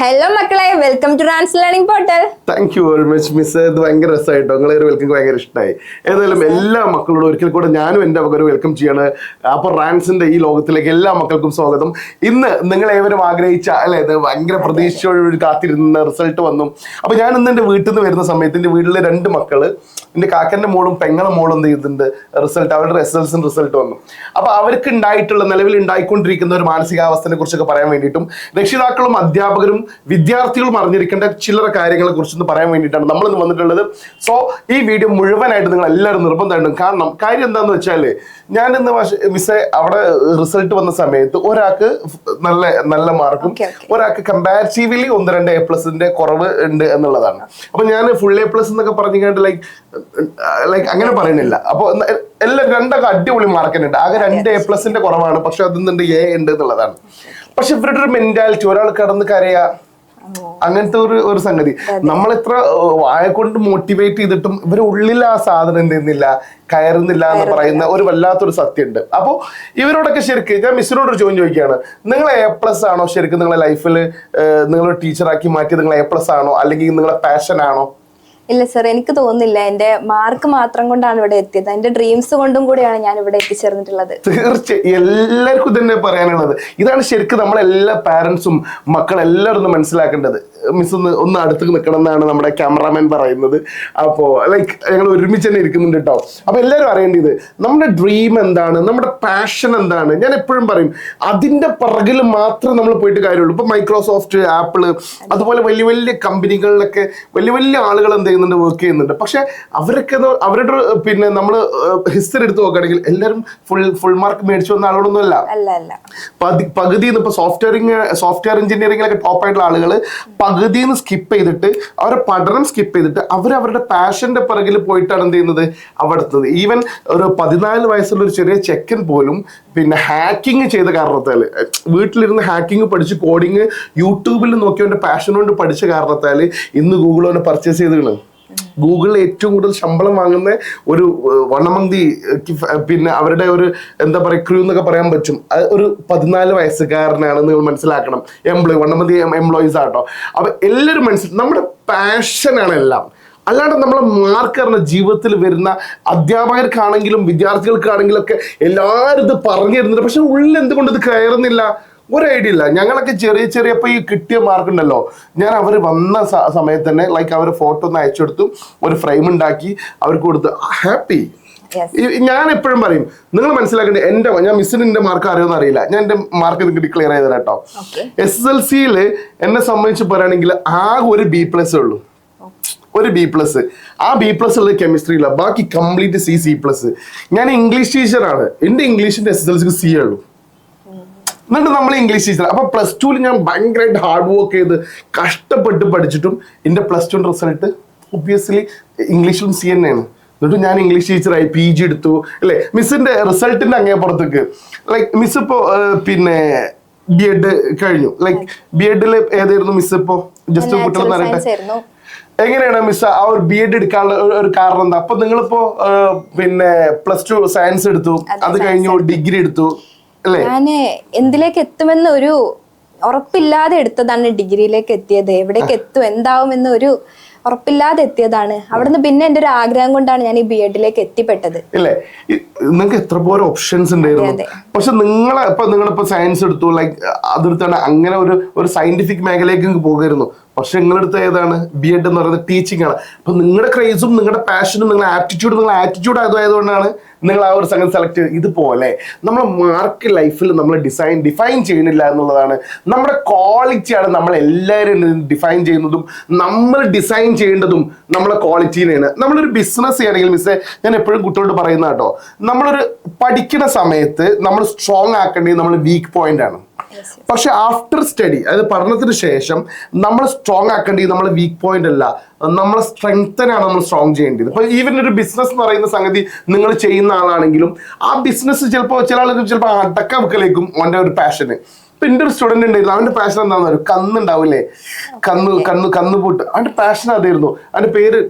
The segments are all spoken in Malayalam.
ഹലോ മക്കളെ welcome to dance learning portal thank you very much miss ഇത് ഭയങ്കര രസമായിട്ടോ നിങ്ങളെ ഒരു വെൽക്കം ഭയങ്കര ഇഷ്ടമായി ഏതായാലും എല്ലാ മക്കളോടും ഒരിക്കൽ കൂടെ ഞാനും എന്റെ ഒരു വെൽക്കം ചെയ്യാണ്. അപ്പൊ റാൻസിന്റെ ഈ ലോകത്തിലേക്ക് എല്ലാ മക്കൾക്കും സ്വാഗതം. ഇന്ന് നിങ്ങൾ ഏവരും ആഗ്രഹിച്ച അല്ലെ ഇത് ഭയങ്കര പ്രതീക്ഷയോട് കാത്തിരുന്ന റിസൾട്ട് വന്നു. അപ്പൊ ഞാൻ ഇന്ന് എന്റെ വീട്ടിൽ നിന്ന് വരുന്ന സമയത്ത് എന്റെ വീട്ടിലെ രണ്ട് മക്കൾ എന്റെ കാക്കന്റെ മോളും പെങ്ങളെ മോളും എന്ത് ചെയ്തിട്ടുണ്ട്? റിസൾട്ട് അവരുടെ എസ് എൽ സി റിസൾട്ട് വന്നു. അപ്പൊ അവർക്ക് ഉണ്ടായിട്ടുള്ള നിലവിൽ ഉണ്ടായിക്കൊണ്ടിരിക്കുന്ന ഒരു മാനസികാവസ്ഥയെ കുറിച്ചൊക്കെ പറയാൻ വേണ്ടിയിട്ടും രക്ഷിതാക്കളും അധ്യാപകരും വിദ്യാർത്ഥികളും അറിഞ്ഞിരിക്കേണ്ട ചില്ലറ കാര്യങ്ങളെ കുറിച്ചൊന്ന് പറയാൻ വേണ്ടിയിട്ടാണ് നമ്മൾ ഇന്ന് വന്നിട്ടുള്ളത്. സോ ഈ വീഡിയോ മുഴുവനായിട്ട് നിങ്ങൾ എല്ലാവരും നിർബന്ധമായിട്ടും കാരണം കാര്യം എന്താണെന്ന് വെച്ചാൽ ഞാൻ ഇന്ന് മിസ്സെ അവിടെ റിസൾട്ട് വന്ന സമയത്ത് ഒരാൾക്ക് നല്ല നല്ല മാർക്കും. ഒരാൾക്ക് കമ്പാരിറ്റീവ്ലി ഒന്ന് രണ്ട് എ പ്ലസിന്റെ കുറവ് ഉണ്ട് എന്നുള്ളതാണ്. അപ്പൊ ഞാൻ ഫുൾ എ പ്ലസ് എന്നൊക്കെ പറഞ്ഞു കഴിഞ്ഞാൽ ലൈക്ക് ലൈക്ക് അങ്ങനെ പറയുന്നില്ല. അപ്പൊ എല്ലാം രണ്ടൊക്കെ അടിപൊളി മാർക്ക് ഉണ്ട്. ആകെ രണ്ട് എ പ്ലസിന്റെ കുറവാണ്. പക്ഷെ അതിന് എ ഉണ്ട് എന്നുള്ളതാണ്. പക്ഷെ ഇവരുടെ ഒരു മെന്റാലിറ്റി ഒരാൾ കടന്ന് കരയാ. അങ്ങനത്തെ ഒരു ഒരു സംഗതി. നമ്മൾ എത്ര വായ കൊണ്ട് മോട്ടിവേറ്റ് ചെയ്തിട്ടും ഇവരുടെ ഉള്ളിൽ ആ സാധനം എന്ത് ചെയ്യുന്നില്ല കയറുന്നില്ല എന്ന് പറയുന്ന ഒരു വല്ലാത്തൊരു സത്യമുണ്ട്. അപ്പോൾ ഇവരോടൊക്കെ ശരിക്കും ഞാൻ മിസ്സിനോട് ഒരു ചോദ്യം ചോദിക്കുകയാണ്. നിങ്ങൾ എ പ്ലസ് ആണോ ശരിക്കും നിങ്ങളെ ലൈഫിൽ നിങ്ങൾ ടീച്ചറാക്കി മാറ്റി നിങ്ങൾ എ പ്ലസ് ആണോ? അല്ലെങ്കിൽ നിങ്ങളെ പാഷൻ ആണോ? ഇല്ല സർ എനിക്ക് തോന്നുന്നില്ല. എന്റെ മാർക്ക് മാത്രം കൊണ്ടാണ് ഇവിടെ എത്തിയത്. എന്റെ ഡ്രീംസ് കൊണ്ടും കൂടിയാണ് ഞാൻ ഇവിടെ എത്തിച്ചേർന്നിട്ടുള്ളത്. തീർച്ചയായും. എല്ലാവർക്കും തന്നെ പറയാനുള്ളത്. ഇതാണ് ശരിക്കും നമ്മളെല്ലാ പാരന്റ്സും മക്കളെല്ലാവരും ഒന്ന് മനസ്സിലാക്കേണ്ടത്. മിസ് ഒന്ന് ഒന്ന് അടുത്ത് നിൽക്കണം എന്നാണ് നമ്മുടെ ക്യാമറാമാൻ പറയുന്നത്. അപ്പോ ലൈക്ക് ഞങ്ങൾ ഒരുമിച്ച് തന്നെ ഇരിക്കുന്നുണ്ട് കേട്ടോ അപ്പോൾ എല്ലാവരും അറിയേണ്ടത് നമ്മുടെ ഡ്രീം എന്താണ്? നമ്മുടെ പാഷൻ എന്താണ്? ഞാൻ എപ്പോഴും പറയും അതിന്റെ പിറകിൽ മാത്രം നമ്മൾ പോയിട്ട് കാര്യമുള്ളൂ. ഇപ്പൊ മൈക്രോസോഫ്റ്റ് ആപ്പിൾ അതുപോലെ വലിയ വലിയ കമ്പനികളിലൊക്കെ വലിയ വലിയ ആളുകൾ എന്ത് ചെയ്യുന്നുണ്ട് വർക്ക് ചെയ്യുന്നുണ്ട്. പക്ഷെ അവരൊക്കെ അവരുടെ പിന്നെ നമ്മൾ ഹിസ്റ്ററി എടുത്ത് നോക്കുകയാണെങ്കിൽ എല്ലാവരും ഫുൾ ഫുൾ മാർക്ക് മേടിച്ചു വന്ന ആളുകളൊന്നും അല്ല പകുതി ഇപ്പൊ സോഫ്റ്റ്വെയറിങ് സോഫ്റ്റ്വെയർ എഞ്ചിനീയറിംഗിലൊക്കെ ടോപ്പ് ആയിട്ടുള്ള ആളുകൾ പകുതിന്ന് സ്കിപ്പ് ചെയ്തിട്ട് അവരുടെ പഠനം സ്കിപ്പ് ചെയ്തിട്ട് അവർ അവരുടെ പാഷന്റെ പിറകിൽ പോയിട്ടാണ് എന്ത് ചെയ്യുന്നത്? അവിടെ എത്തുന്നത് ഈവൻ ഒരു പതിനാല് വയസ്സുള്ള ഒരു ചെറിയ ചെക്കൻ പോലും പിന്നെ ഹാക്കിങ് ചെയ്ത കാരണത്താൽ വീട്ടിലിരുന്ന് ഹാക്കിങ് പഠിച്ച് കോഡിങ് യൂട്യൂബിൽ നോക്കി അവന്റെ പാഷൻ കൊണ്ട് പഠിച്ച കാരണത്താൽ ഇന്ന് ഗൂഗിൾ അവനെ പർച്ചേസ് ചെയ്തതാണ്. ഗൂഗിളിൽ ഏറ്റവും കൂടുതൽ ശമ്പളം വാങ്ങുന്ന ഒരു വണ്ണമന്തി പിന്നെ അവരുടെ ഒരു എന്താ പറയുക ക്രൂ എന്നൊക്കെ പറയാൻ പറ്റും. ഒരു പതിനാല് വയസ്സുകാരനാണ് നിങ്ങൾ മനസ്സിലാക്കണം. എംപ്ലോയി വണ്ണമന്തി എംപ്ലോയീസ് ആട്ടോ. അപ്പൊ എല്ലാവരും മനസ്സിൽ നമ്മുടെ പാഷനാണ് എല്ലാം. അല്ലാണ്ട് നമ്മളെ മാർക്ക് പറഞ്ഞ ജീവിതത്തിൽ വരുന്ന അധ്യാപകർക്കാണെങ്കിലും വിദ്യാർത്ഥികൾക്കാണെങ്കിലും ഒക്കെ എല്ലാവരും ഇത് പറഞ്ഞു തരുന്നുണ്ട്. പക്ഷെ ഉള്ളിൽ എന്തുകൊണ്ട് ഇത് കയറുന്നില്ല? ഒരു ഐഡിയ ഇല്ല. ഞങ്ങളൊക്കെ ചെറിയ ചെറിയ ഇപ്പൊ ഈ കിട്ടിയ മാർക്ക് ഉണ്ടല്ലോ. ഞാൻ അവർ വന്ന സമയത്ത് തന്നെ ലൈക്ക് അവർ ഫോട്ടോ ഒന്ന് അയച്ചു കൊടുത്തു ഒരു ഫ്രെയിം ഉണ്ടാക്കി അവർക്ക് കൊടുത്ത് ഹാപ്പി ഞാൻ എപ്പോഴും പറയും നിങ്ങൾ മനസ്സിലാക്കേണ്ടത് എന്റെ ഞാൻ മിസ്സിന് എന്റെ മാർക്ക് അറിയുമെന്ന് അറിയില്ല. ഞാൻ എന്റെ മാർക്ക് നിങ്ങൾക്ക് ഡിക്ലെയർ ചെയ്ത് കേട്ടോ എസ് എസ് എൽ സിയിൽ എന്നെ സംബന്ധിച്ച് പറയുകയാണെങ്കിൽ ആകെ ഒരു ബി പ്ലസ് ഉള്ളൂ. ഒരു ബി പ്ലസ് ആ ബി പ്ലസ് ഉള്ളത് കെമിസ്ട്രിയില്ല ബാക്കി കംപ്ലീറ്റ് സി സി പ്ലസ് ഞാൻ ഇംഗ്ലീഷ് ടീച്ചറാണ് എന്റെ ഇംഗ്ലീഷിന്റെ എസ് എസ് എൽ സിക്ക് സി ഉള്ളൂ. എന്നിട്ട് നമ്മൾ ഇംഗ്ലീഷ് ടീച്ചർ അപ്പൊ പ്ലസ് ടുവിൽ ഞാൻ ഭയങ്കരമായിട്ട് ഹാർഡ് വർക്ക് ചെയ്ത് കഷ്ടപ്പെട്ട് പഠിച്ചിട്ടും എന്റെ പ്ലസ് ടു റിസൾട്ട് ഒബ്വിയസ്ലി ഇംഗ്ലീഷിലും സി തന്നെയാണ് എന്നിട്ട് ഞാൻ ഇംഗ്ലീഷ് ടീച്ചറായി പി ജി എടുത്തു. അല്ലെ? മിസ്സിന്റെ റിസൾട്ടിന്റെ അങ്ങേ പുറത്തേക്ക്. ലൈക്ക് മിസ് ഇപ്പോ പിന്നെ ബി എഡ് കഴിഞ്ഞു. ലൈക് ബി എഡിൽ ഏതായിരുന്നു മിസ് ഇപ്പോ? ജസ്റ്റ് കുട്ടികൾ അറിയട്ടെ. എങ്ങനെയാണ് മിസ് ആ ഒരു ബി എഡ് എടുക്കാനുള്ള ഒരു- കാരണം എന്താ? അപ്പൊ നിങ്ങളിപ്പോ പിന്നെ പ്ലസ് ടു സയൻസ് എടുത്തു. അത് കഴിഞ്ഞു ഡിഗ്രി എടുത്തു. ഞാൻ എന്തിലേക്ക് എത്തുമെന്ന് ഒരു ഉറപ്പില്ലാതെ എടുത്തതാണ് ഡിഗ്രിയിലേക്ക് എത്തിയത്. എവിടേക്ക് എത്തും എന്താവുമെന്ന് ഒരു ഉറപ്പില്ലാതെ എത്തിയതാണ്. അവിടുന്ന് പിന്നെ എന്റെ ഒരു ആഗ്രഹം കൊണ്ടാണ് ഞാൻ ഈ ബി എഡിലേക്ക് എത്തിപ്പെട്ടത്. ഇല്ലേ? നിങ്ങൾക്ക് എത്ര പോലെ ഓപ്ഷൻസ് ഉണ്ടായിരുന്നു? പക്ഷെ നിങ്ങൾ ഇപ്പൊ നിങ്ങളിപ്പോ സയൻസ് എടുത്തു ലൈക്ക് അതെടുത്താണ് അങ്ങനെ ഒരു ഒരു സയന്റിഫിക് മേഖലയിലേക്ക് പോകായിരുന്നു. പക്ഷെ നിങ്ങളെടുത്ത് ഏതാണ്? ബി എഡ് എന്ന് പറയുന്നത് ടീച്ചിങ് ആണ്. അപ്പൊ നിങ്ങളുടെ ക്രേസും നിങ്ങളുടെ പാഷനും നിങ്ങളുടെ ആറ്റിറ്റ്യൂഡ് നിങ്ങളുടെ ആറ്റിറ്റ്യൂഡ് ആയതുകൊണ്ടാണ് നിങ്ങൾ ആ ഒരു സംഗതി സെലക്ട് ചെയ്ത് ഇതുപോലെ നമ്മളെ മാർക്ക് ലൈഫിൽ നമ്മൾ ഡിസൈൻ ഡിഫൈൻ ചെയ്യുന്നില്ല എന്നുള്ളതാണ്. നമ്മുടെ ക്വാളിറ്റിയാണ് നമ്മൾ എല്ലാവരും ഡിഫൈൻ ചെയ്യുന്നതും നമ്മൾ ഡിസൈൻ ചെയ്യേണ്ടതും നമ്മളെ ക്വാളിറ്റീനെയാണ് നമ്മളൊരു ബിസിനസ് ചെയ്യണമെങ്കിൽ മിസ്സേ ഞാൻ എപ്പോഴും കുട്ടികളോട് പറയുന്ന കേട്ടോ നമ്മളൊരു പഠിക്കുന്ന സമയത്ത് നമ്മൾ സ്ട്രോങ് ആക്കേണ്ടത് നമ്മൾ വീക്ക് പോയിന്റ് ആണ്. പക്ഷെ ആഫ്റ്റർ സ്റ്റഡി അതായത് പഠനത്തിന് ശേഷം നമ്മൾ സ്ട്രോങ് ആക്കേണ്ടത് നമ്മൾ വീക്ക് പോയിന്റ് അല്ല നമ്മളെ സ്ട്രെങ്തനാണ് നമ്മൾ സ്ട്രോങ് ചെയ്യേണ്ടത്. ഇപ്പൊ ഈവൻ ഒരു ബിസിനസ് എന്ന് പറയുന്ന സംഗതി നിങ്ങൾ ചെയ്യുന്ന ആളാണെങ്കിലും ആ ബിസിനസ് ചിലപ്പോൾ ചില ആളുകൾ ചിലപ്പോൾ അടക്ക വെക്കലേക്കും അവന്റെ ഒരു പാഷന് ഇപ്പൊ എന്റെ ഒരു സ്റ്റുഡന്റ് ഉണ്ടായിരുന്നു അവന്റെ പാഷൻ എന്താണെന്ന് അറിയോ കന്നുണ്ടാവില്ലേ? കന്ന് കന്ന് കന്ന് പൂട്ട്. അവന്റെ പാഷൻ അതായിരുന്നു. അവന്റെ പേര്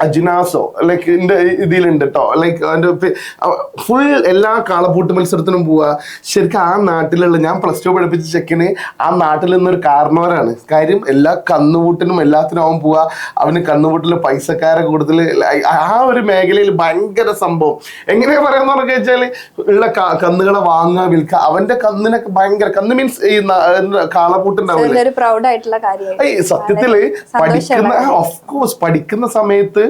അജിനാസോ ലൈക്ക് എന്റെ ഇതിലുണ്ട് കേട്ടോ ലൈക്ക് അതിന്റെ ഫുൾ എല്ലാ കാളപ്പൂട്ട് മത്സരത്തിനും പോവുക ശരിക്കും ആ നാട്ടിലുള്ള ഞാൻ പ്ലസ് ടു പഠിപ്പിച്ച ചെക്കന് ആ നാട്ടിൽ നിന്നൊരു കാരണവരാണ്. കാര്യം എല്ലാ കന്നുകൂട്ടിനും എല്ലാത്തിനും അവൻ പോവുക അവന് കന്നുകൂട്ടിൽ പൈസക്കാരെ കൂടുതൽ ആ ഒരു മേഖലയിൽ ഭയങ്കര സംഭവം. എങ്ങനെയാ പറയാന്ന് പറഞ്ഞു വെച്ചാൽ ഉള്ള കന്നുകളെ വാങ്ങുക വിൽക്കുക. അവന്റെ കന്നിനൊക്കെ ഭയങ്കര കന്ന് മീൻസ് ഈ ഏയ് സത്യത്തിൽ പഠിക്കുന്ന ഓഫ് കോഴ്സ് പഠിക്കുന്ന സമയത്ത്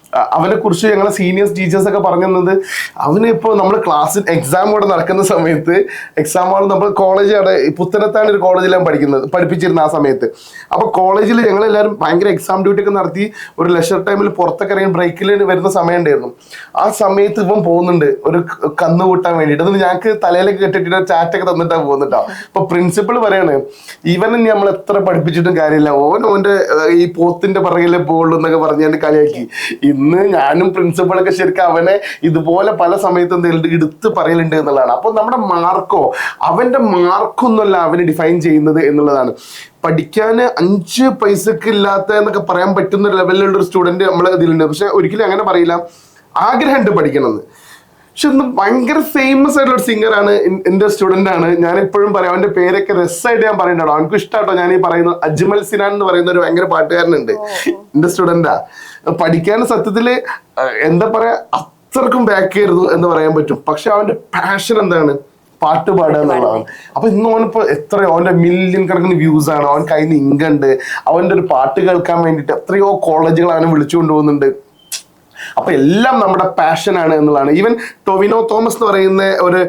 അവനെ കുറിച്ച് ഞങ്ങളെ സീനിയേഴ്സ് ടീച്ചേഴ്സ് ഒക്കെ പറഞ്ഞു തന്നത് അവന് ഇപ്പൊ നമ്മൾ ക്ലാസ്സിൽ എക്സാം കൂടെ നടക്കുന്ന സമയത്ത് എക്സാം ഹാൾ നമ്മൾ കോളേജാണ് പുത്തനത്താണ് ഒരു കോളേജിലാണ് പഠിക്കുന്നത് പഠിപ്പിച്ചിരുന്ന ആ സമയത്ത്. അപ്പോൾ കോളേജിൽ ഞങ്ങൾ എല്ലാവരും ഭയങ്കര എക്സാം ഡ്യൂട്ടി ഒക്കെ നടത്തി ഒരു ലെഷർ ടൈമിൽ പുറത്തൊക്കെ ഇറങ്ങി ബ്രേക്കിൽ വരുന്ന സമയം ഉണ്ടായിരുന്നു. ആ സമയത്ത് ഇപ്പം പോകുന്നുണ്ട് ഒരു കന്ന് കൂട്ടാൻ വേണ്ടിയിട്ട്. അത് ഞങ്ങൾക്ക് തലയിലേക്ക് കെട്ടിട്ട് ചാറ്റൊക്കെ തന്നിട്ടാണ് പോകുന്നുണ്ടോ അപ്പൊ പ്രിൻസിപ്പൾ പറയാണ് ഇവനെ നമ്മൾ എത്ര പഠിപ്പിച്ചിട്ടും കാര്യമില്ല. ഓൻ ഓന്റെ ഈ പോത്തിന്റെ പിറകിലെ പോകുള്ളൂ എന്നൊക്കെ ഞാൻ കളിയാക്കി. ഞാനും പ്രിൻസിപ്പളൊക്കെ ശരിക്കും അവനെ ഇതുപോലെ പല സമയത്തും എടുത്ത് പറയലുണ്ട് എന്നുള്ളതാണ്. അപ്പൊ നമ്മുടെ മാർക്കോ അവന്റെ മാർക്കൊന്നുമല്ല അവനെ ഡിഫൈൻ ചെയ്യുന്നത് എന്നുള്ളതാണ്. പഠിക്കാൻ അഞ്ച് പൈസക്ക് ഇല്ലാത്ത എന്നൊക്കെ പറയാൻ പറ്റുന്ന ലെവലിലുള്ള ഒരു സ്റ്റുഡന്റ് നമ്മൾ ഇതിലുണ്ട്. പക്ഷെ ഒരിക്കലും അങ്ങനെ പറയില്ല. ആഗ്രഹമുണ്ട് പഠിക്കണമെന്ന്. പക്ഷെ ഒന്ന് ഭയങ്കര ഫേമസ് ആയിട്ടുള്ള ഒരു സിംഗർ ആണ് എന്റെ സ്റ്റുഡന്റ് ആണ്. ഞാൻ എപ്പോഴും പറയാം അവന്റെ പേരൊക്കെ രസമായിട്ട് ഞാൻ പറയുന്നുണ്ടോ. അവനക്ക് ഇഷ്ടാട്ടോ ഞാൻ ഈ പറയുന്ന അജ്മൽ സിനാൻ എന്ന് പറയുന്ന ഒരു ഭയങ്കര പാട്ടുകാരനുണ്ട്. എന്റെ സ്റ്റുഡന്റാ പഠിക്കാൻ സത്യത്തിൽ എന്താ പറയാ അത്രക്കും ബാക്ക് ചെയ്യരുത് എന്ന് പറയാൻ പറ്റും. പക്ഷെ അവന്റെ പാഷൻ എന്താണ്? പാട്ട് പാടുക എന്നുള്ളതാണ്. അപ്പൊ ഇന്ന് ഓനിപ്പോ എത്രയോ അവന്റെ മില്യൺ കണക്കിന് വ്യൂസ് ആണ്. അവൻ കയ്യിൽ നിന്ന് ഇങ്കുണ്ട് അവന്റെ ഒരു പാട്ട് കേൾക്കാൻ വേണ്ടിയിട്ട് എത്രയോ കോളേജുകൾ അവനെ വിളിച്ചുകൊണ്ട് പോകുന്നുണ്ട്. അപ്പൊ എല്ലാം നമ്മുടെ പാഷൻ ആണ് എന്നുള്ളതാണ്. ഈവൻ ടൊവിനോ തോമസ് എന്ന് പറയുന്ന ഒരു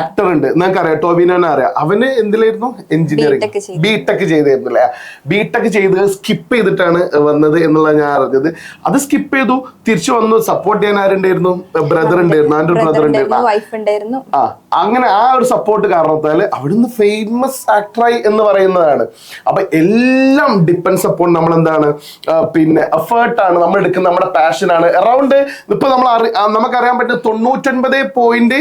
ആക്ടർ ഉണ്ട്. നിങ്ങൾക്ക് അറിയാം ടൊവിനോനെ അറിയാം അവന് എന്തിലായിരുന്നു? എഞ്ചിനീയറിംഗ്. ബി ടെക് ചെയ്തായിരുന്നു അല്ലേ ബി ടെക് ചെയ്ത് സ്കിപ്പ് ചെയ്തിട്ടാണ് വന്നത് എന്നുള്ളത് ഞാൻ അറിഞ്ഞത്. അത് സ്കിപ്പ് ചെയ്തു. തിരിച്ചു വന്നു. സപ്പോർട്ട് ചെയ്യാൻ ആരുണ്ടായിരുന്നു? ബ്രദർ ഉണ്ടായിരുന്നു. അവന്റെ ഒരു ബ്രദർ ഉണ്ടായിരുന്നു. ആ അങ്ങനെ ആ ഒരു സപ്പോർട്ട് കാരണത്താൽ അവിടുന്ന് ഫേമസ് ആക്ടറായി എന്ന് പറയുന്നതാണ്. അപ്പൊ എല്ലാം ഡിപ്പെൻസ് അപ്പോൾ നമ്മൾ എന്താണ് പിന്നെ എഫേർട്ടാണ് നമ്മൾ എടുക്കുന്ന നമ്മുടെ പാഷൻ ആണ് അറൗണ്ട് ഇപ്പൊ നമ്മൾ നമുക്ക് അറിയാൻ നമുക്കറിയാൻ പറ്റും തൊണ്ണൂറ്റൊൻപത് പോയിന്റ്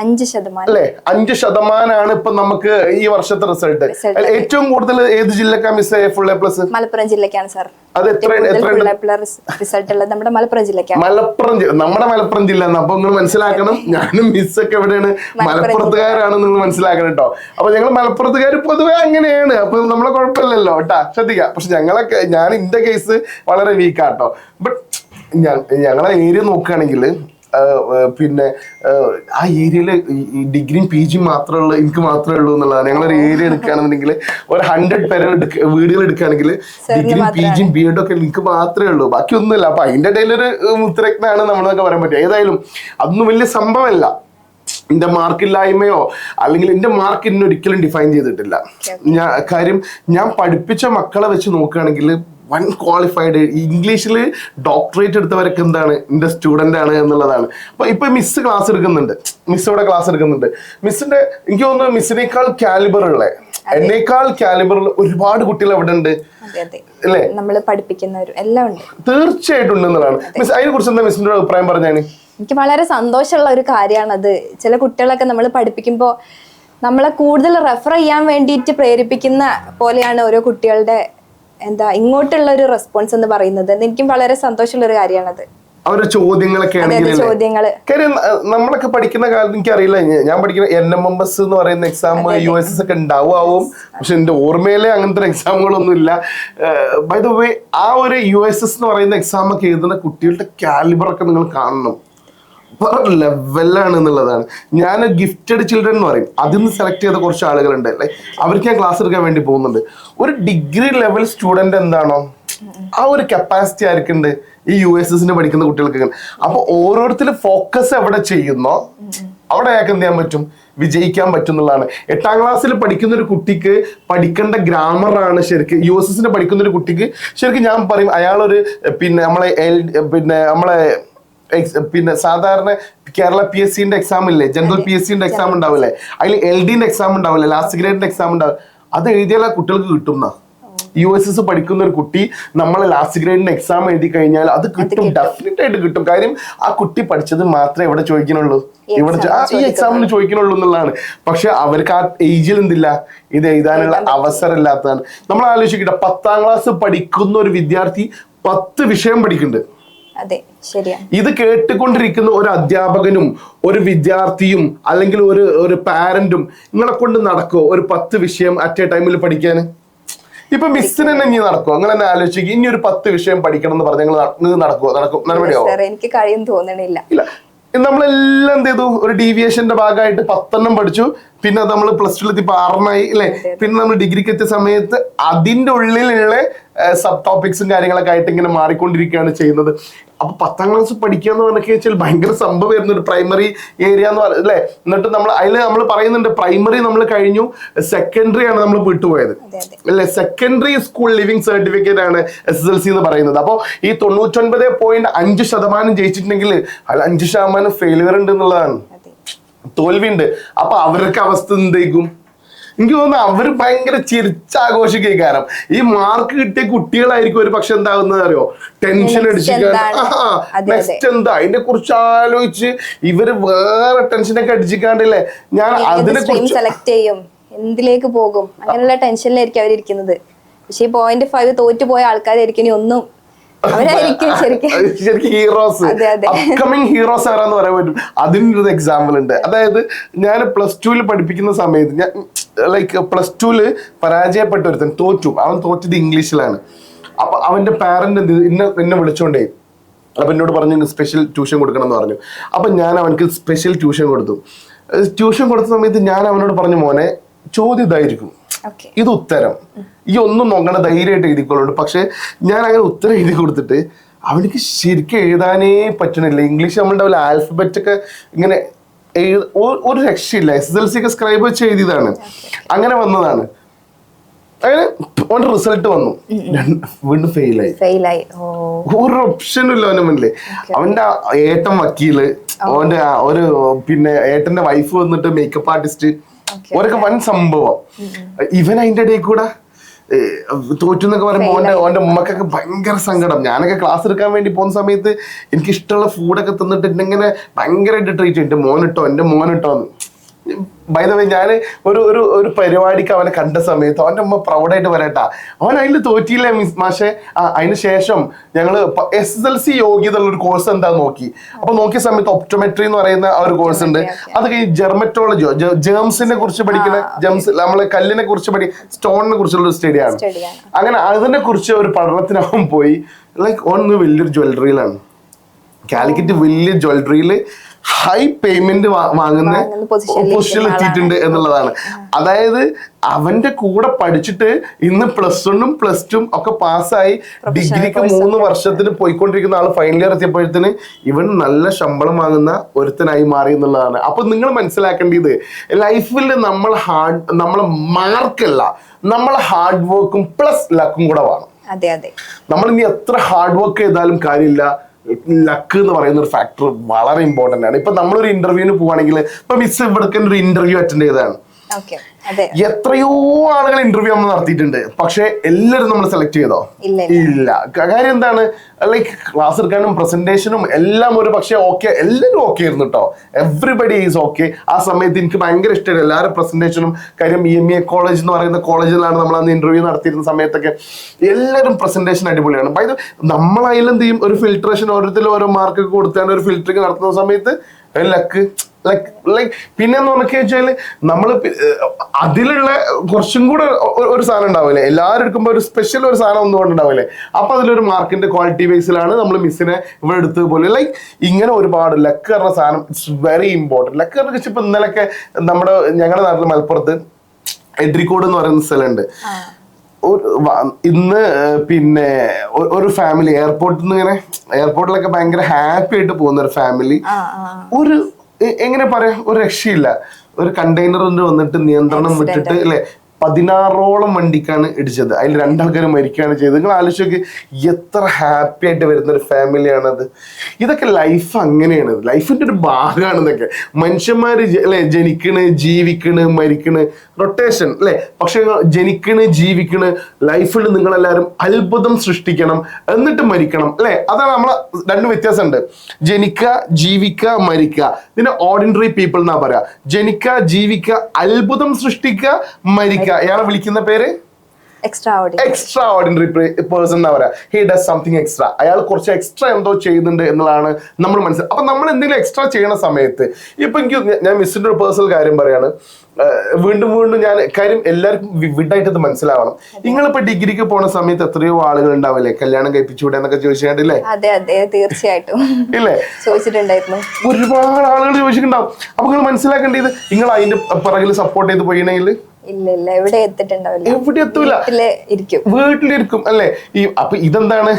അഞ്ച് ശതമാനം. അല്ലെ? അഞ്ച് ശതമാനമാണ് ഇപ്പൊ നമുക്ക് ഈ വർഷത്തെ റിസൾട്ട് ഏറ്റവും കൂടുതൽ ഏത് ജില്ലക്കാണ് miss full A plus Malappuram ജില്ലക്കാണ് sir അത് എത്ര എത്ര റിസൾട്ട് ഉള്ളത് നമ്മുടെ മലപ്പുറം ജില്ലക്കാണ്. മലപ്പുറം ജില്ല നമ്മുടെ മലപ്പുറം ജില്ല അപ്പൊ നിങ്ങൾ മനസ്സിലാക്കണം ഞാനും മിസ് ഒക്കെ എവിടെയാണ്? മലപ്പുറത്തുകാരാണ് നിങ്ങൾ മനസ്സിലാക്കണം കേട്ടോ അപ്പൊ ഞങ്ങൾ മലപ്പുറത്തുകാർ പൊതുവെ അങ്ങനെയാണ്. അപ്പൊ നമ്മളെ കുഴപ്പമില്ലല്ലോ കേട്ടാ ശ്രദ്ധിക്കാം. പക്ഷെ ഞങ്ങളൊക്കെ ഞാൻ ഇന്റെ കേസ് വളരെ വീക്കാട്ടോ ബട്ട് ഞങ്ങളെ ഏരിയ നോക്കുകയാണെങ്കിൽ പിന്നെ ആ ഏരിയയിൽ ഡിഗ്രിയും പി ജിയും മാത്രമേ ഉള്ളൂ എനിക്ക് മാത്രമേ ഉള്ളൂ എന്നുള്ളതാണ്. ഞങ്ങളൊരു ഏരിയ എടുക്കുകയാണെന്നുണ്ടെങ്കിൽ ഒരു ഹൺഡ്രഡ് പേരെ എടുക്ക- വീടുകൾ എടുക്കുകയാണെങ്കിൽ ഡിഗ്രിയും പി ജിയും ബി എഡും ഒക്കെ എനിക്ക് മാത്രമേ ഉള്ളൂ. ബാക്കി ഒന്നുമില്ല അപ്പൊ അതിന്റെ ഇടയിൽ ഒരു മുത്തരത്നാണ് നമ്മളൊക്കെ പറയാൻ പറ്റുക. ഏതായാലും അതൊന്നും വലിയ സംഭവമല്ല. എന്റെ മാർക്കില്ലായ്മയോ അല്ലെങ്കിൽ എന്റെ മാർക്ക് എന്നെ ഒരിക്കലും ഡിഫൈൻ ചെയ്തിട്ടില്ല ഞാൻ കാര്യം ഞാൻ പഠിപ്പിച്ച മക്കളെ വെച്ച് നോക്കുകയാണെങ്കിൽ വൺ ക്വാളിഫൈഡ് ഇംഗ്ലീഷിൽ ഡോക്ടറേറ്റ് എടുത്തവരൊക്കെ എന്താണ്? എന്റെ സ്റ്റുഡന്റ് ആണ് എന്നുള്ളതാണ്. അപ്പോൾ ഇപ്പോൾ മിസ് ക്ലാസ് എടുക്കുന്നുണ്ട്. മിസ് ഇവിടെ ക്ലാസ് എടുക്കുന്നുണ്ട്. മിസ്സിന്റെ എനിക്ക് തോന്നുന്നു മിസ്സിനേക്കാൾ കാലിബർ ഉള്ള. എന്നേക്കാൾ കാലിബർ ഉള്ള ഒരുപാട് കുട്ടികൾ അവിടെ ഉണ്ട്. അല്ലേ? നമ്മൾ പഠിപ്പിക്കുന്നവരും എല്ലാം ഉണ്ട്. തീർച്ചയായിട്ടും ഉണ്ട് എന്നുള്ളതാണ്. മിസ് അതിനെ കുറിച്ച് എന്താ മിസ്സിന്റെ അഭിപ്രായം പറഞ്ഞാണ് എനിക്ക് വളരെ സന്തോഷമുള്ള ഒരു കാര്യമാണത്. ചില കുട്ടികളൊക്കെ നമ്മൾ പഠിപ്പിക്കുമ്പോൾ നമ്മളെ കൂടുതൽ റെഫർ ചെയ്യാൻ വേണ്ടിയിട്ട് പ്രേരിപ്പിക്കുന്ന പോലെയാണ് ഓരോ കുട്ടികളുടെ എന്താ ഇങ്ങോട്ടുള്ള ഒരു റെസ്പോൺസ് എന്ന് പറയുന്നത് എനിക്കും വളരെ സന്തോഷമുള്ള ഒരു കാര്യമാണത്. അവരുടെ ചോദ്യങ്ങളൊക്കെ ആണെങ്കിൽ കാര്യം നമ്മളൊക്കെ പഠിക്കുന്ന കാലത്ത് എനിക്ക് അറിയില്ല ഞാൻ പഠിക്കുന്ന എൻ എം എം എസ് എന്ന് പറയുന്ന എക്സാം യു എസ് എസ് ഒക്കെ ഉണ്ടാവും പക്ഷെ എന്റെ ഓർമ്മയിലെ അങ്ങനത്തെ എക്സാമുകളൊന്നും ഇല്ല ബൈ ദ വേ ആ ഒരു യു എസ് എസ് എന്ന് പറയുന്ന എക്സാം ഒക്കെ എഴുതുന്ന കുട്ടികളുടെ കാലിബറൊക്കെ നിങ്ങൾ കാണണം. ലെവലാണ് എന്നുള്ളതാണ്. ഞാൻ ഗിഫ്റ്റഡ് ചിൽഡ്രൻ എന്ന് പറയും. അതിൽ നിന്ന് സെലക്ട് ചെയ്ത കുറച്ച് ആളുകളുണ്ട്. അല്ലെ അവർക്ക് ഞാൻ ക്ലാസ് എടുക്കാൻ വേണ്ടി പോകുന്നുണ്ട്. ഒരു ഡിഗ്രി ലെവൽ സ്റ്റുഡന്റ് എന്താണോ ആ ഒരു കപ്പാസിറ്റി ആർക്കുണ്ട്? ഈ യു എസ് എസിന് പഠിക്കുന്ന കുട്ടികൾക്ക് അപ്പൊ ഓരോരുത്തരും ഫോക്കസ് എവിടെ ചെയ്യുന്നോ അവിടെ അയാൾക്ക് എന്ത് ചെയ്യാൻ പറ്റും? വിജയിക്കാൻ പറ്റും എന്നുള്ളതാണ്. എട്ടാം ക്ലാസ്സിൽ പഠിക്കുന്ന ഒരു കുട്ടിക്ക് പഠിക്കേണ്ട ഗ്രാമറാണ് ശരിക്കും. യു എസ് എസിന് പഠിക്കുന്ന ഒരു കുട്ടിക്ക് ശരിക്കും ഞാൻ പറയും അയാളൊരു പിന്നെ നമ്മളെ എൽ- പിന്നെ നമ്മളെ പിന്നെ സാധാരണ കേരള പി എസ് സിന്റെ എക്സാം ഇല്ലേ? ജനറൽ പി എസ് സിന്റെ എക്സാം ഉണ്ടാവില്ലേ? അതിൽ എൽ ഡിന്റെ എക്സാം ഉണ്ടാവില്ലേ? ലാസ്റ്റ് ഗ്രേഡിന്റെ എക്സാം ഉണ്ടാവും അത് എഴുതിയാൽ ആ കുട്ടികൾക്ക് കിട്ടുന്ന യു എസ് എസ് പഠിക്കുന്ന ഒരു കുട്ടി നമ്മൾ ലാസ്റ്റ് ഗ്രേഡിന് എക്സാം എഴുതി കഴിഞ്ഞാൽ അത് കിട്ടും. ഡെഫിനറ്റ് ആയിട്ട് കിട്ടും. കാര്യം ആ കുട്ടി പഠിച്ചത് മാത്രമേ എവിടെ ചോദിക്കുന്നുള്ളൂ. ഇവിടെ ഈ എക്സാമിന് ചോദിക്കുന്നുള്ളൂ എന്നുള്ളതാണ്. പക്ഷെ അവർക്ക് ആ ഏജിൽ എന്തില്ല? ഇത് എഴുതാനുള്ള അവസരം ഇല്ലാത്തതാണ് നമ്മൾ ആലോചിക്കട്ടെ പത്താം ക്ലാസ് പഠിക്കുന്ന ഒരു വിദ്യാർത്ഥി പത്ത് വിഷയം പഠിക്കുന്നുണ്ട്. അതെ. ഇത് കേട്ടുകൊണ്ടിരിക്കുന്ന ഒരു അധ്യാപകനും ഒരു വിദ്യാർത്ഥിയും അല്ലെങ്കിൽ ഒരു ഒരു പാരന്റും നിങ്ങളെ കൊണ്ട് നടക്കുമോ ഒരു പത്ത് വിഷയം അറ്റ് എ ടൈമിൽ പഠിക്കാൻ? ഇപ്പൊ മിസ്സിന് തന്നെ ഇനി നടക്കുമോ അങ്ങനെ തന്നെ ആലോചിക്കുക ഇനി ഒരു പത്ത് വിഷയം പഠിക്കണം എന്ന് പറഞ്ഞാൽ നിങ്ങൾ നടക്കുമോ നടക്കും. നടപടിയാവോ? എനിക്ക് കഴിയും തോന്നണില്ല. ഇല്ല. നമ്മളെല്ലാം എന്ത് ചെയ്തു? ഒരു ഡീവിയേഷന്റെ ഭാഗമായിട്ട് പത്തെണ്ണം പഠിച്ചു. പിന്നെ നമ്മൾ പ്ലസ് ടു എത്തി ആറെണ്ണായി അല്ലെ? പിന്നെ നമ്മൾ ഡിഗ്രിക്ക് എത്തിയ സമയത്ത് അതിന്റെ ഉള്ളിലുള്ള സബ് ടോപ്പിക്സും കാര്യങ്ങളൊക്കെ ആയിട്ട് ഇങ്ങനെ മാറിക്കൊണ്ടിരിക്കുകയാണ് ചെയ്യുന്നത്. അപ്പൊ പത്താം ക്ലാസ് പഠിക്കുക എന്ന് പറഞ്ഞൊക്കെ വെച്ചാൽ ഭയങ്കര സംഭവമായിരുന്നു ഒരു പ്രൈമറി ഏരിയ എന്ന് പറയുന്നത് അല്ലെ? എന്നിട്ട് നമ്മൾ അതിൽ നമ്മൾ പറയുന്നുണ്ട് പ്രൈമറി നമ്മൾ കഴിഞ്ഞു സെക്കൻഡറി ആണ് നമ്മൾ വിട്ടുപോയത്. അല്ലെ? സെക്കൻഡറി സ്കൂൾ ലിവിംഗ് സർട്ടിഫിക്കറ്റ് ആണ് എസ് എസ് എൽ സി എന്ന് പറയുന്നത്. അപ്പോൾ ഈ തൊണ്ണൂറ്റൊൻപത് പോയിന്റ് അഞ്ച് ശതമാനം ജയിച്ചിട്ടുണ്ടെങ്കിൽ അതിൽ അഞ്ച് ശതമാനം ഫെയിലിയർ ഉണ്ട് എന്നുള്ളതാണ്. തോൽവിയുണ്ട്. അപ്പൊ അവർക്ക് അവസ്ഥ എന്തേക്കും? എനിക്ക് തോന്നുന്നു അവർ ഭയങ്കര ചിരിച്ചാഘോഷിക്കുക കാരണം ഈ മാർക്ക് കിട്ടിയ കുട്ടികളായിരിക്കും ഒരു പക്ഷെ എന്താകുന്നത് അറിയോ? ടെൻഷൻ അടിച്ചിരിക്കാൻ. നെക്സ്റ്റ് എന്താ? അതിനെ കുറിച്ച് ആലോചിച്ച് ഇവർ വേറെ ടെൻഷനൊക്കെ അടിച്ചിക്കാണ്ടില്ലേ? ഞാൻ അതിനെ കുറിച്ച് സെലക്ട് ചെയ്യും. എന്തിലേക്ക് പോകും? അങ്ങനെയുള്ള ടെൻഷനിലായിരിക്കും അവരിയ്ക്കുന്നത് പക്ഷെ ഈ പോയിന്റ് ഫൈവ് തോറ്റു പോയ ആൾക്കാരായിരിക്കും ഇനി ഒന്നും ശരിക്കും. ഹീറോസ്. അപ്കമിങ് ഹീറോസ് ആരാന്ന് പറയാൻ പറ്റും. അതിന്റെ ഒരു എക്സാമ്പിൾ ഉണ്ട്. അതായത് ഞാൻ പ്ലസ് ടുവിൽ പഠിപ്പിക്കുന്ന സമയത്ത് ഞാൻ ലൈക്ക് പ്ലസ് ടുവിൽ പരാജയപ്പെട്ട ഒരുത്തൻ തോറ്റു. അവൻ തോറ്റത് ഇംഗ്ലീഷിലാണ്. അപ്പൊ അവന്റെ പാരന്റ് എന്ത് ചെയ്തു? എന്നെ വിളിച്ചോണ്ടേ. അപ്പൊ എന്നോട് പറഞ്ഞു സ്പെഷ്യൽ ട്യൂഷൻ കൊടുക്കണം എന്ന് പറഞ്ഞു. അപ്പൊ ഞാൻ അവനക്ക് സ്പെഷ്യൽ ട്യൂഷൻ കൊടുത്തു. ട്യൂഷൻ കൊടുത്ത സമയത്ത് ഞാൻ അവനോട് പറഞ്ഞു മോനെ ചോദ്യം ഇതായിരിക്കും. ഇത് ഉത്തരം. ഈ ഒന്നും നോക്കണ ധൈര്യമായിട്ട് എഴുതിക്കൊള്ളുള്ളൂ പക്ഷെ ഞാൻ അങ്ങനെ ഉത്തരം എഴുതി കൊടുത്തിട്ട് അവനിക്ക് ശരിക്കും എഴുതാനേ പറ്റണില്ല. ഇംഗ്ലീഷ് നമ്മളുടെ ആൽഫബറ്റ് ഒക്കെ ഇങ്ങനെ ഒരു രക്ഷയില്ല. എസ് എസ് എൽ സി ഒക്കെ സ്ക്രൈബ് വെച്ച് എഴുതിയതാണ്. അങ്ങനെ വന്നതാണ്. അങ്ങനെ അവന്റെ റിസൾട്ട് വന്നു. വീണ്ടും ഫെയിലായി ഫെയിലായി ഒരു ഓപ്ഷനും ഇല്ല അവന്റെ മുന്നിൽ അവന്റെ ഏട്ടൻ വക്കീൽ ഓന്റെ ഒരു പിന്നെ ഏട്ടന്റെ വൈഫ് വന്നിട്ട് മേക്കപ്പ് ആർട്ടിസ്റ്റ് ഓരൊക്കെ വൻ സംഭവം. ഇവൻ അതിന്റെ ഇടയിൽ കൂടെ തോറ്റു എന്നൊക്കെ പറയുമ്പോൾ ഓന്റെ ഓന്റെ ഉമ്മക്കൊക്കെ ഭയങ്കര സങ്കടം. ഞാനൊക്കെ ക്ലാസ് എടുക്കാൻ വേണ്ടി പോകുന്ന സമയത്ത് എനിക്ക് ഇഷ്ടമുള്ള ഫുഡൊക്കെ തിന്നിട്ട് എന്നെ ഇങ്ങനെ ഭയങ്കരമായിട്ട് ട്രീറ്റ് ചെയ്യും. എന്റെ മോനിട്ടോ എന്റെ മോനിട്ടോ എന്ന് ബൈ ദ വേ ഞാൻ ഒരു ഒരു ഒരു പരിപാടിക്ക് അവനെ കണ്ട സമയത്ത് അവന്റെ അമ്മ പ്രൗഡായിട്ട് പറയട്ടാ അവൻ അതിൽ തോറ്റിയില്ല മിസ് മാഷെ? അതിന് ശേഷം ഞങ്ങൾ എസ് എസ് എൽ സി യോഗ്യത ഉള്ള ഒരു കോഴ്സ് എന്താ നോക്കി. അപ്പൊ നോക്കിയ സമയത്ത് ഒപ്റ്റോമെട്രി എന്ന് പറയുന്ന ആ ഒരു കോഴ്സ് ഉണ്ട്. അത് കഴിഞ്ഞ് ജെർമറ്റോളജിയോ ജേംസിനെ കുറിച്ച് പഠിക്കുന്ന ജെംസ് നമ്മളെ കല്ലിനെ കുറിച്ച് പഠി സ്റ്റോണിനെ കുറിച്ചുള്ള ഒരു സ്റ്റഡിയാണ് അങ്ങനെ അതിനെ കുറിച്ച് ഒരു പഠനത്തിനാവും പോയി ലൈക്ക് ഒന്ന് വലിയൊരു ജ്വല്ലറിയിലാണ് കാലിക്കറ്റ് വലിയ ജ്വല്ലറിയിൽ ഹൈ പേയ്മെന്റ് വാങ്ങുന്ന പൊസിഷനിൽ എത്തിയിട്ടുണ്ട് എന്നുള്ളതാണ്. അതായത് അവന്റെ കൂടെ പഠിച്ചിട്ട് ഇന്ന് പ്ലസ് വണ്ണും പ്ലസ് ടും ഒക്കെ പാസ്സായി ഡിഗ്രിക്ക് മൂന്ന് വർഷത്തിന് പോയിക്കൊണ്ടിരിക്കുന്ന ആൾ ഫൈനൽ ഇയർ എത്തിയപ്പോഴത്തേന് ഇവൻ നല്ല ശമ്പളം വാങ്ങുന്ന ഒരുത്തനായി മാറി എന്നുള്ളതാണ്. അപ്പൊ നിങ്ങൾ മനസ്സിലാക്കേണ്ടത് ലൈഫിൽ നമ്മൾ ഹാർഡ് നമ്മളെ മാർക്കല്ല നമ്മൾ ഹാർഡ് വർക്കും പ്ലസ് ലക്കും കൂടെ വേണം അതെ അതെ. നമ്മൾ ഇനി എത്ര ഹാർഡ് വർക്ക് ചെയ്താലും കാര്യമില്ല. ലക്ക് എന്ന് പറയുന്ന ഒരു ഫാക്ടർ വളരെ ഇമ്പോർട്ടന്റ് ആണ്. ഇപ്പം നമ്മളൊരു ഇന്റർവ്യൂവിന് പോവുകയാണെങ്കിൽ ഇപ്പം മിസ് ഇവിടേക്ക് ഒരു ഇന്റർവ്യൂ അറ്റൻഡ് ചെയ്തതാണ്. എത്രയോ ആളുകൾ ഇന്റർവ്യൂ നമ്മൾ നടത്തിയിട്ടുണ്ട്. പക്ഷെ എല്ലാരും നമ്മൾ സെലക്ട് ചെയ്തോ? ഇല്ല കാര്യം എന്താണ്? ലൈക് ക്ലാസ് എടുക്കാനും പ്രസന്റേഷനും എല്ലാം ഒരു പക്ഷേ ഓക്കെ എല്ലാവരും ഓക്കെ ആയിരുന്നു കേട്ടോ എവറിബഡി ഈസ് ഓക്കെ ആ സമയത്ത് എനിക്ക് ഭയങ്കര ഇഷ്ടമായിരുന്നു. എല്ലാവരും പ്രസന്റേഷനും കാര്യം ഇ എം എ കോളേജ് എന്ന് പറയുന്ന കോളേജിലാണ് നമ്മൾ അന്ന് ഇന്റർവ്യൂ നടത്തിയിരുന്ന സമയത്തൊക്കെ എല്ലാവരും പ്രസന്റേഷൻ അടിപൊളിയാണ്. അപ്പൊ ഇത് നമ്മളതിൽ എന്ത് ചെയ്യും? ഒരു ഫിൽട്രേഷൻ ഓരോരുത്തരും ഓരോ മാർക്ക് കൊടുത്താൽ ഒരു ഫിൽറ്ററിങ് നടത്തുന്ന സമയത്ത് ലക്ക് ലൈക്ക് ലൈക്ക് പിന്നെ എന്ന് വെച്ചാൽ നമ്മൾ അതിലുള്ള കുറച്ചും കൂടെ ഒരു സാധനം ഉണ്ടാവില്ലേ? എല്ലാവരും എടുക്കുമ്പോൾ ഒരു സ്പെഷ്യൽ ഒരു സാധനം ഒന്നും ഉണ്ടാവില്ലേ അപ്പൊ അതിലൊരു മാർക്കിന്റെ ക്വാളിറ്റി ബേസിലാണ് നമ്മൾ മിസ്സിനെ ഇവിടെ എടുത്തത് പോലെ. ലൈക്ക് ഇങ്ങനെ ഒരുപാട് ലക്ക് പറഞ്ഞ സാധനം ഇറ്റ്സ് വെരി ഇമ്പോർട്ടന്റ് ലക്ക് പറഞ്ഞ വെച്ചാൽ ഇപ്പൊ ഇന്നലൊക്കെ നമ്മുടെ ഞങ്ങളുടെ നാട്ടിൽ മലപ്പുറത്ത് എഡ്രിക്കോട് എന്ന് പറയുന്ന സ്ഥലമുണ്ട്. ഒരു ഇന്ന് പിന്നെ ഒരു ഫാമിലി എയർപോർട്ടിൽ നിന്ന് ഇങ്ങനെ എയർപോർട്ടിലൊക്കെ ഭയങ്കര ഹാപ്പി ആയിട്ട് പോകുന്ന ഒരു ഫാമിലി ഒരു എങ്ങനെ പറയാ ഒരു രക്ഷയില്ല. ഒരു കണ്ടെയ്നർ വന്നിട്ട് നിയന്ത്രണം വിട്ടിട്ട് അല്ലെ? പതിനാറോളം വണ്ടിക്കാണ് ഇടിച്ചത്. അതിൽ രണ്ടാൾക്കാർ മരിക്കുകയാണ് ചെയ്തത്. നിങ്ങൾ ആലോചിച്ച് എത്ര ഹാപ്പി ആയിട്ട് വരുന്ന ഒരു ഫാമിലിയാണത് ഇതൊക്കെ ലൈഫ് അങ്ങനെയാണ്. ലൈഫിന്റെ ഒരു ഭാഗമാണ് ഇതൊക്കെ. മനുഷ്യന്മാർ അല്ലെ ജനിക്കണ് ജീവിക്കണ് മരിക്കണ് റൊട്ടേഷൻ അല്ലെ? പക്ഷെ ജനിക്കണ് ജീവിക്കണ് ലൈഫിൽ നിങ്ങളെല്ലാവരും അത്ഭുതം സൃഷ്ടിക്കണം എന്നിട്ട് മരിക്കണം അല്ലെ? അതാണ് നമ്മൾ രണ്ട് വ്യത്യാസമുണ്ട്. ജനിക്കുക ജീവിക്കുക മരിക്കുക ഇതിനെ ഓർഡിനറി പീപ്പിൾ എന്നാ പറയാ. ജനിക്കുക ജീവിക്കുക അത്ഭുതം സൃഷ്ടിക്കുക മരിക്കുക ഇയാളെ വിളിക്കുന്ന പേര്? എക്സ്ട്രാ ഓർഡിനറി പേഴ്സൺ എന്നാ പറയാ. ഹി ഡസ് സംതിങ് എക്സ്ട്രാ അയാൾ കുറച്ച് എക്സ്ട്രാ എന്തോ ചെയ്യുന്നുണ്ട് എന്നുള്ളതാണ് നമ്മൾ മനസ്സിലാക്കുക അപ്പൊ നമ്മൾ എന്തെങ്കിലും എക്സ്ട്രാ ചെയ്യുന്ന സമയത്ത് ഇപ്പൊ എനിക്ക് ഞാൻ മിസ്സിന്റെ ഒരു പേഴ്സണൽ കാര്യം പറയാണ്. വീണ്ടും വീണ്ടും ഞാൻ കാര്യം എല്ലാവർക്കും വിഡായിട്ട് ഇത് മനസ്സിലാവണം. നിങ്ങളിപ്പോ ഡിഗ്രിക്ക് പോണ സമയത്ത് എത്രയോ ആളുകൾ ഉണ്ടാവില്ലേ? കല്യാണം കഴിപ്പിച്ചുവിടെ എന്നൊക്കെ ചോദിച്ചിട്ടില്ലേ അതെ അതെ തീർച്ചയായിട്ടും. ഇല്ലേ? ചോദിച്ചിട്ടുണ്ടായിരുന്നു. ഒരുപാട് ആളുകൾ ചോദിച്ചിട്ടുണ്ടാവും. അപ്പൊ നിങ്ങൾ മനസ്സിലാക്കേണ്ടത് നിങ്ങൾ അതിന്റെ പിറകിൽ സപ്പോർട്ട് ചെയ്ത് പോയിണെങ്കിൽ ഇല്ല ഇല്ല എത്തൂല. ഇരിക്കും. വീട്ടിലിരിക്കും അല്ലെ? ഈ അപ്പൊ ഇതെന്താണ്?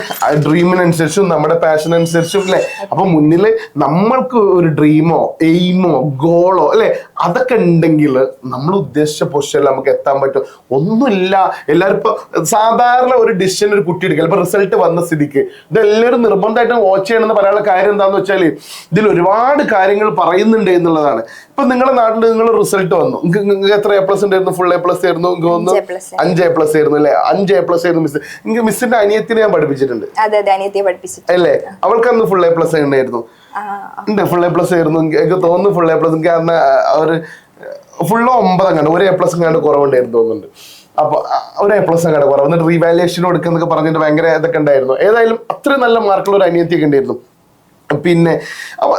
ഡ്രീമിനനുസരിച്ചും നമ്മുടെ പാഷൻ അനുസരിച്ചും അല്ലെ? അപ്പൊ മുന്നിൽ നമ്മൾക്ക് ഒരു ഡ്രീമോ എയിമോ ഗോളോ അല്ലെ? അതൊക്കെ ഉണ്ടെങ്കിൽ നമ്മൾ ഉദ്ദേശിച്ച പൊസിഷനിൽ നമുക്ക് എത്താൻ പറ്റും. ഒന്നുമില്ല. എല്ലാവരും ഇപ്പൊ സാധാരണ ഒരു ഡിസിഷൻ ഒരു കുട്ടി എടുക്കുക. ഇപ്പൊ റിസൾട്ട് വന്ന സ്ഥിതിക്ക്. ഇത് എല്ലാവരും നിർബന്ധമായിട്ടും വാച്ച് ചെയ്യണമെന്ന് പറയാനുള്ള കാര്യം എന്താന്ന് വെച്ചാൽ ഇതിൽ ഒരുപാട് കാര്യങ്ങൾ പറയുന്നുണ്ട് എന്നുള്ളതാണ്. ഇപ്പൊ നിങ്ങളുടെ നാട്ടിൽ നിങ്ങൾ റിസൾട്ട് വന്നു. നിങ്ങൾക്ക് എത്ര എ പ്ലസ് ഉണ്ടായിരുന്നു? ഫുൾ എ പ്ലസ് ആയിരുന്നു? എനിക്ക് തോന്നുന്നു അഞ്ച് എ പ്ലസ് ആയിരുന്നു. അല്ലെ? അഞ്ച് എ പ്ലസ് ആയിരുന്നു മിസ് എനിക്ക് മിസ്സിന്റെ അനിയത്തിനെ ഞാൻ പഠിപ്പിച്ചിട്ടുണ്ട്. അല്ലേ? അവൾക്ക് അന്ന് ഫുൾ എ പ്ലസ് ഉണ്ടായിരുന്നു ഉണ്ട് ഫുൾ എ പ്ലസ് ആയിരുന്നു. എനിക്ക് തോന്നുന്നു ഫുൾ എ പ്ലസ് എനിക്ക് അന്ന് ഒരു ഫുള്ള് ഒമ്പത് അങ്ങനെ ഒരു എ പ്ലസ് അങ്ങാണ്ട് കുറവുണ്ടായിരുന്നു തോന്നുന്നുണ്ട്. അപ്പൊ ഒരു എ പ്ലസ് കണ്ട് കുറവ്. എന്നിട്ട് റീവാലുവേഷൻ കൊടുക്കുന്നൊക്കെ പറഞ്ഞിട്ട് ഭയങ്കര ഇതൊക്കെ ഉണ്ടായിരുന്നു. ഏതായാലും അത്രയും നല്ല മാർക്കുള്ള ഒരു അനിയത്തിയൊക്കെ ഉണ്ടായിരുന്നു. പിന്നെ അപ്പൊ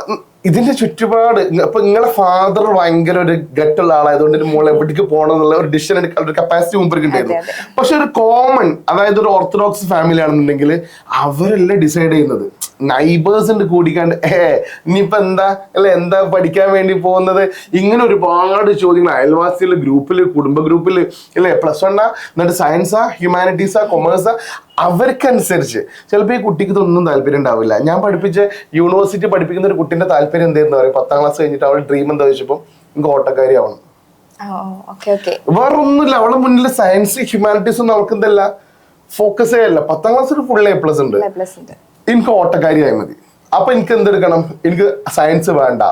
ഇതിന്റെ ചുറ്റുപാട് അപ്പൊ നിങ്ങളെ ഫാദർ ഭയങ്കര ഒരു ഗട്ടുള്ള ആളായതുകൊണ്ട് ഒരു മോളെ എവിടേക്ക് പോകണം എന്നുള്ള ഒരു ഡിസിഷൻ എടുക്കാനുള്ള ഒരു കപ്പാസിറ്റി മുമ്പ് ഉണ്ടായിരുന്നു. പക്ഷെ ഒരു കോമൺ അതായത് ഒരു ഓർത്തഡോക്സ് ഫാമിലി ആണെന്നുണ്ടെങ്കിൽ അവരല്ലേ ഡിസൈഡ് ചെയ്യുന്നത്. നൈബേഴ്സ് ഉണ്ട് കൂടിക്കാണ്ട്. ഏ ഇനിയിപ്പോ എന്താ? അല്ല എന്താ പഠിക്കാൻ വേണ്ടി പോകുന്നത്? ഇങ്ങനെ ഒരുപാട് ചോദ്യങ്ങൾ. അയൽവാസികൾ ഗ്രൂപ്പിൽ കുടുംബ ഗ്രൂപ്പിൽ അല്ലെ പ്ലസ് വണ്ണാ എന്നിട്ട് സയൻസാ ഹ്യൂമാനിറ്റീസാ കൊമേഴ്സാ അവർക്കനുസരിച്ച്. ചിലപ്പോൾ ഈ കുട്ടിക്ക് ഇതൊന്നും താല്പര്യം ഉണ്ടാവില്ല. ഞാൻ പഠിപ്പിച്ച യൂണിവേഴ്സിറ്റി പഠിപ്പിക്കുന്ന ഒരു കുട്ടിന്റെ താല്പര്യം എന്തായിരുന്നു പറയും പത്താം ക്ലാസ് കഴിഞ്ഞിട്ട് അവൾ ഡ്രീം എന്താ വെച്ചപ്പോൾ എനിക്ക് ഓട്ടക്കാരി ആവണം. വേറൊന്നുമില്ല. ഓക്കെ വേറെ ഒന്നുമില്ല അവളെ മുന്നിൽ സയൻസ് ഹ്യൂമാനിറ്റീസ് ഒന്നും അവൾക്ക് എന്തല്ല ഫോക്കസേ അല്ല പത്താം ക്ലാസ്സിൽ ഫുൾ എ പ്ലസ് ഉണ്ട്. എനിക്ക് ഓട്ടക്കാരിയായി മതി. അപ്പൊ എനിക്ക് എന്തെടുക്കണം? എനിക്ക് സയൻസ് വേണ്ട.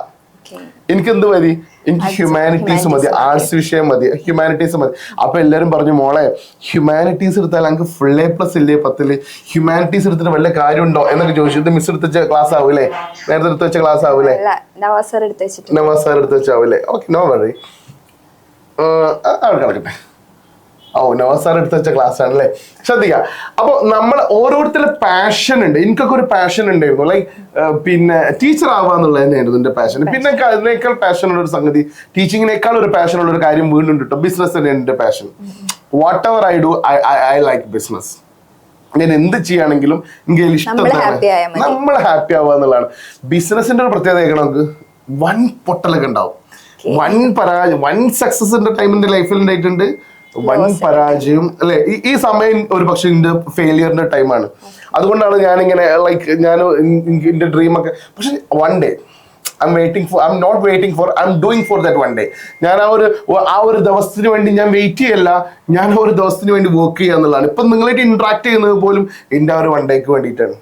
എനിക്ക് എന്ത് മതി? എനിക്ക് ഹ്യൂമാനിറ്റീസ് മതി. ആർട്സ് വിഷയം മതി. ഹ്യൂമാനിറ്റീസ് മതി. അപ്പൊ എല്ലാരും പറഞ്ഞു മോളെ ഹ്യൂമാനിറ്റീസ് എടുത്താൽ നമുക്ക് ഫുൾ എ പ്ലസ് ഇല്ലേ പത്തിൽ ഹ്യൂമാനിറ്റീസ് എടുത്തിട്ട് വല്ല കാര്യമുണ്ടോ? എന്നൊക്കെ ചോദിച്ചു. ഇത് മിസ് എടുത്ത് വെച്ച ക്ലാസ് ആവൂലേ? നേരത്തെ എടുത്ത് വെച്ച ക്ലാസ് ആവൂലേ? നവാസ് സാർ എടുത്ത് വെച്ചാവൂലേ? ഓക്കെ നോ വഴി അവിടെ കിടക്കട്ടെ. ഓ നവാസ് സാർ എടുത്ത് വെച്ച ക്ലാസ് ആണല്ലേ? ശ്രദ്ധിക്കുക അപ്പൊ നമ്മൾ ഓരോരുത്തരുടെ പാഷൻ ഉണ്ട്. എനിക്കൊക്കെ ഒരു പാഷൻ ഉണ്ടായിരുന്നു. ലൈക് പിന്നെ ടീച്ചർ ആവാന്നുള്ളത് തന്നെയായിരുന്നു എന്റെ പാഷൻ പിന്നെ അതിനേക്കാൾ പാഷൻ ഉള്ള ഒരു സംഗതി ടീച്ചിങ്ങിനേക്കാൾ ഒരു പാഷൻ ഉള്ള ഒരു കാര്യം വീണ്ടും കിട്ടും. ബിസിനസ് തന്നെയാണ് എന്റെ passion whatever I do I I like business ഞാൻ എന്ത് ചെയ്യുകയാണെങ്കിലും എനിക്ക് അതിൽ ഇഷ്ടം. നമ്മൾ ഹാപ്പി ആവുക എന്നുള്ളതാണ്. ബിസിനസിന്റെ ഒരു പ്രത്യേകത കേൾക്കണം നമുക്ക്? വൻ പൊട്ടലൊക്കെ ഉണ്ടാവും. വൻ പരാജയം വൻ സക്സസിന്റെ ടൈമിന്റെ ലൈഫിൽ ഉണ്ടായിട്ടുണ്ട്. വൻ പരാജയം അല്ലെ? ഈ സമയം ഒരു പക്ഷെ എന്റെ ഫെയിലിയറിന്റെ ടൈമാണ് അതുകൊണ്ടാണ് ഞാൻ ഇങ്ങനെ ലൈക്ക് ഞാൻ എന്റെ ഡ്രീം ഒക്കെ പക്ഷെ one day I'm waiting for I'm not waiting for I'm doing for that one day ഞാൻ ആ ഒരു ആ ഒരു ദിവസത്തിന് വേണ്ടി ഞാൻ വെയിറ്റ് ചെയ്യല്ല. ഞാൻ ആ ഒരു ദിവസത്തിന് വേണ്ടി വർക്ക് ചെയ്യുക എന്നുള്ളതാണ്. ഇപ്പൊ നിങ്ങളായിട്ട് ഇന്ററാക്ട് ചെയ്യുന്നത് പോലും എന്റെ ആ ഒരു വൺ ഡേക്ക് വേണ്ടിയിട്ടാണ്.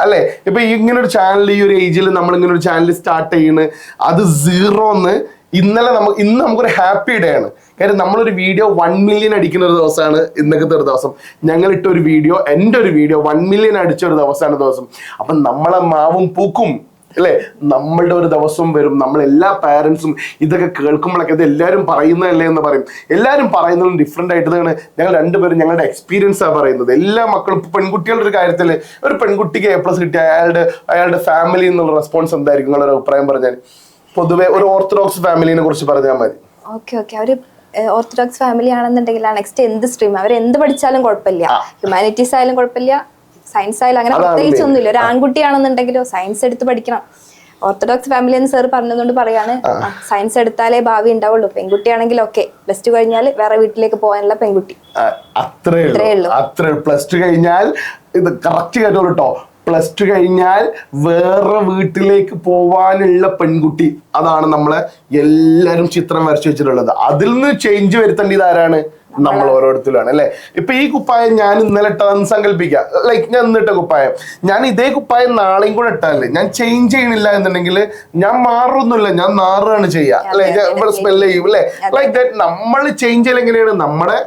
അല്ലെ? ഇപ്പൊ ഇങ്ങനെ ഒരു ചാനൽ ഈ ഒരു ഏജിൽ നമ്മൾ ഇങ്ങനെ ഒരു ചാനൽ സ്റ്റാർട്ട് ചെയ്യുന്നത് അത് സീറോന്ന് ഇന്നലെ നമുക്ക് ഇന്ന് നമുക്കൊരു ഹാപ്പി ഡേ ആണ്. കാര്യം നമ്മളൊരു വീഡിയോ വൺ മില്യൺ അടിക്കുന്ന ഒരു ദിവസമാണ് ഇന്നത്തെ ഒരു ദിവസം. ഞങ്ങൾ ഇട്ട ഒരു വീഡിയോ എന്റെ ഒരു വീഡിയോ വൺ മില്യൺ അടിച്ച ഒരു ദിവസമാണ് ദിവസം. അപ്പൊ നമ്മളെ മാവും പൂക്കും അല്ലേ? നമ്മളുടെ ഒരു ദിവസം വരും. നമ്മൾ എല്ലാ പാരൻസും ഇതൊക്കെ കേൾക്കുമ്പോഴൊക്കെ ഇത് എല്ലാവരും പറയുന്നതല്ലേ എന്ന് പറയും. എല്ലാവരും പറയുന്നതും ഡിഫറെന്റ് ആയിട്ട് തന്നെ ഞങ്ങൾ രണ്ടുപേരും ഞങ്ങളുടെ എക്സ്പീരിയൻസാണ് പറയുന്നത്. എല്ലാ മക്കളും പെൺകുട്ടികളുടെ ഒരു കാര്യത്തിൽ ഒരു പെൺകുട്ടിക്ക് എ പ്ലസ് കിട്ടിയ അയാളുടെ അയാളുടെ ഫാമിലി എന്നുള്ള റെസ്പോൺസ് എന്തായിരിക്കും നിങ്ങളൊരു അഭിപ്രായം പറഞ്ഞാൽ പൊതുവെ ഒരു ഓർത്തഡോക്സ് ഫാമിലിനെ കുറിച്ച് പറഞ്ഞാൽ മതി. ഓക്കെ ഓക്കെ അവർ ഓർത്തഡോക്സ് ഫാമിലി ആണെന്നുണ്ടെങ്കിൽ നെക്സ്റ്റ് എന്ത് സ്ട്രീം അവർ എന്ത് പഠിച്ചാലും കുഴപ്പമില്ല. ഹ്യൂമാനിറ്റീസ് ആയാലും കുഴപ്പമില്ല. സയൻസ് ആയാലും അങ്ങനെ പ്രത്യേകിച്ച്. ഒന്നുമില്ല. ഒരു ആൺകുട്ടിയാണെന്നുണ്ടെങ്കിലോ സയൻസ് എടുത്ത് പഠിക്കണം. ഓർത്തഡോക്സ് ഫാമിലി എന്ന് സാർ പറഞ്ഞതുകൊണ്ട് പറയാണ് സയൻസ് എടുത്താലേ ഭാവി ഉണ്ടാവുള്ളൂ. പെൺകുട്ടിയാണെങ്കിൽ ഓക്കെ പ്ലസ് ടു കഴിഞ്ഞാൽ വേറെ വീട്ടിലേക്ക് പോകാനുള്ള പെൺകുട്ടി. അത്രേ ഉള്ളൂ. പ്ലസ് ടു കഴിഞ്ഞാൽ ഇത് കറക്റ്റ് കേട്ടോളൂ കേട്ടോ പ്ലസ് ടു കഴിഞ്ഞാൽ വേറെ വീട്ടിലേക്ക് പോവാനുള്ള പെൺകുട്ടി. അതാണ് നമ്മളെ എല്ലാവരും ചിത്രം വരച്ചു വെച്ചിട്ടുള്ളത്. അതിൽ നിന്ന് ചേഞ്ച് വരുത്തേണ്ടത് ആരാണ്? നമ്മൾ ഓരോരുത്തരാണ് അല്ലെ? ഇപ്പൊ ഈ കുപ്പായം ഞാൻ ഇന്നലെ ഇട്ടതെന്ന് സങ്കല്പിക്കാം ലൈക്ക് ഞാൻ ഇന്നിട്ട കുപ്പായം. ഞാൻ ഇതേ കുപ്പായം നാളെയും കൂടെ ഇട്ടാലേ ഞാൻ ചേഞ്ച് ചെയ്യണില്ല എന്നുണ്ടെങ്കിൽ ഞാൻ മാറുന്നില്ല ഞാൻ നാറുകയാണ് ചെയ്യുക. അല്ലെ? ഞാൻ ഇവിടെ സ്മെൽ ചെയ്യും അല്ലെ? ലൈക്ക് ദാറ്റ് നമ്മൾ ചേഞ്ച് ചെയ്യൽ എങ്ങനെയാണ്? നമ്മുടെ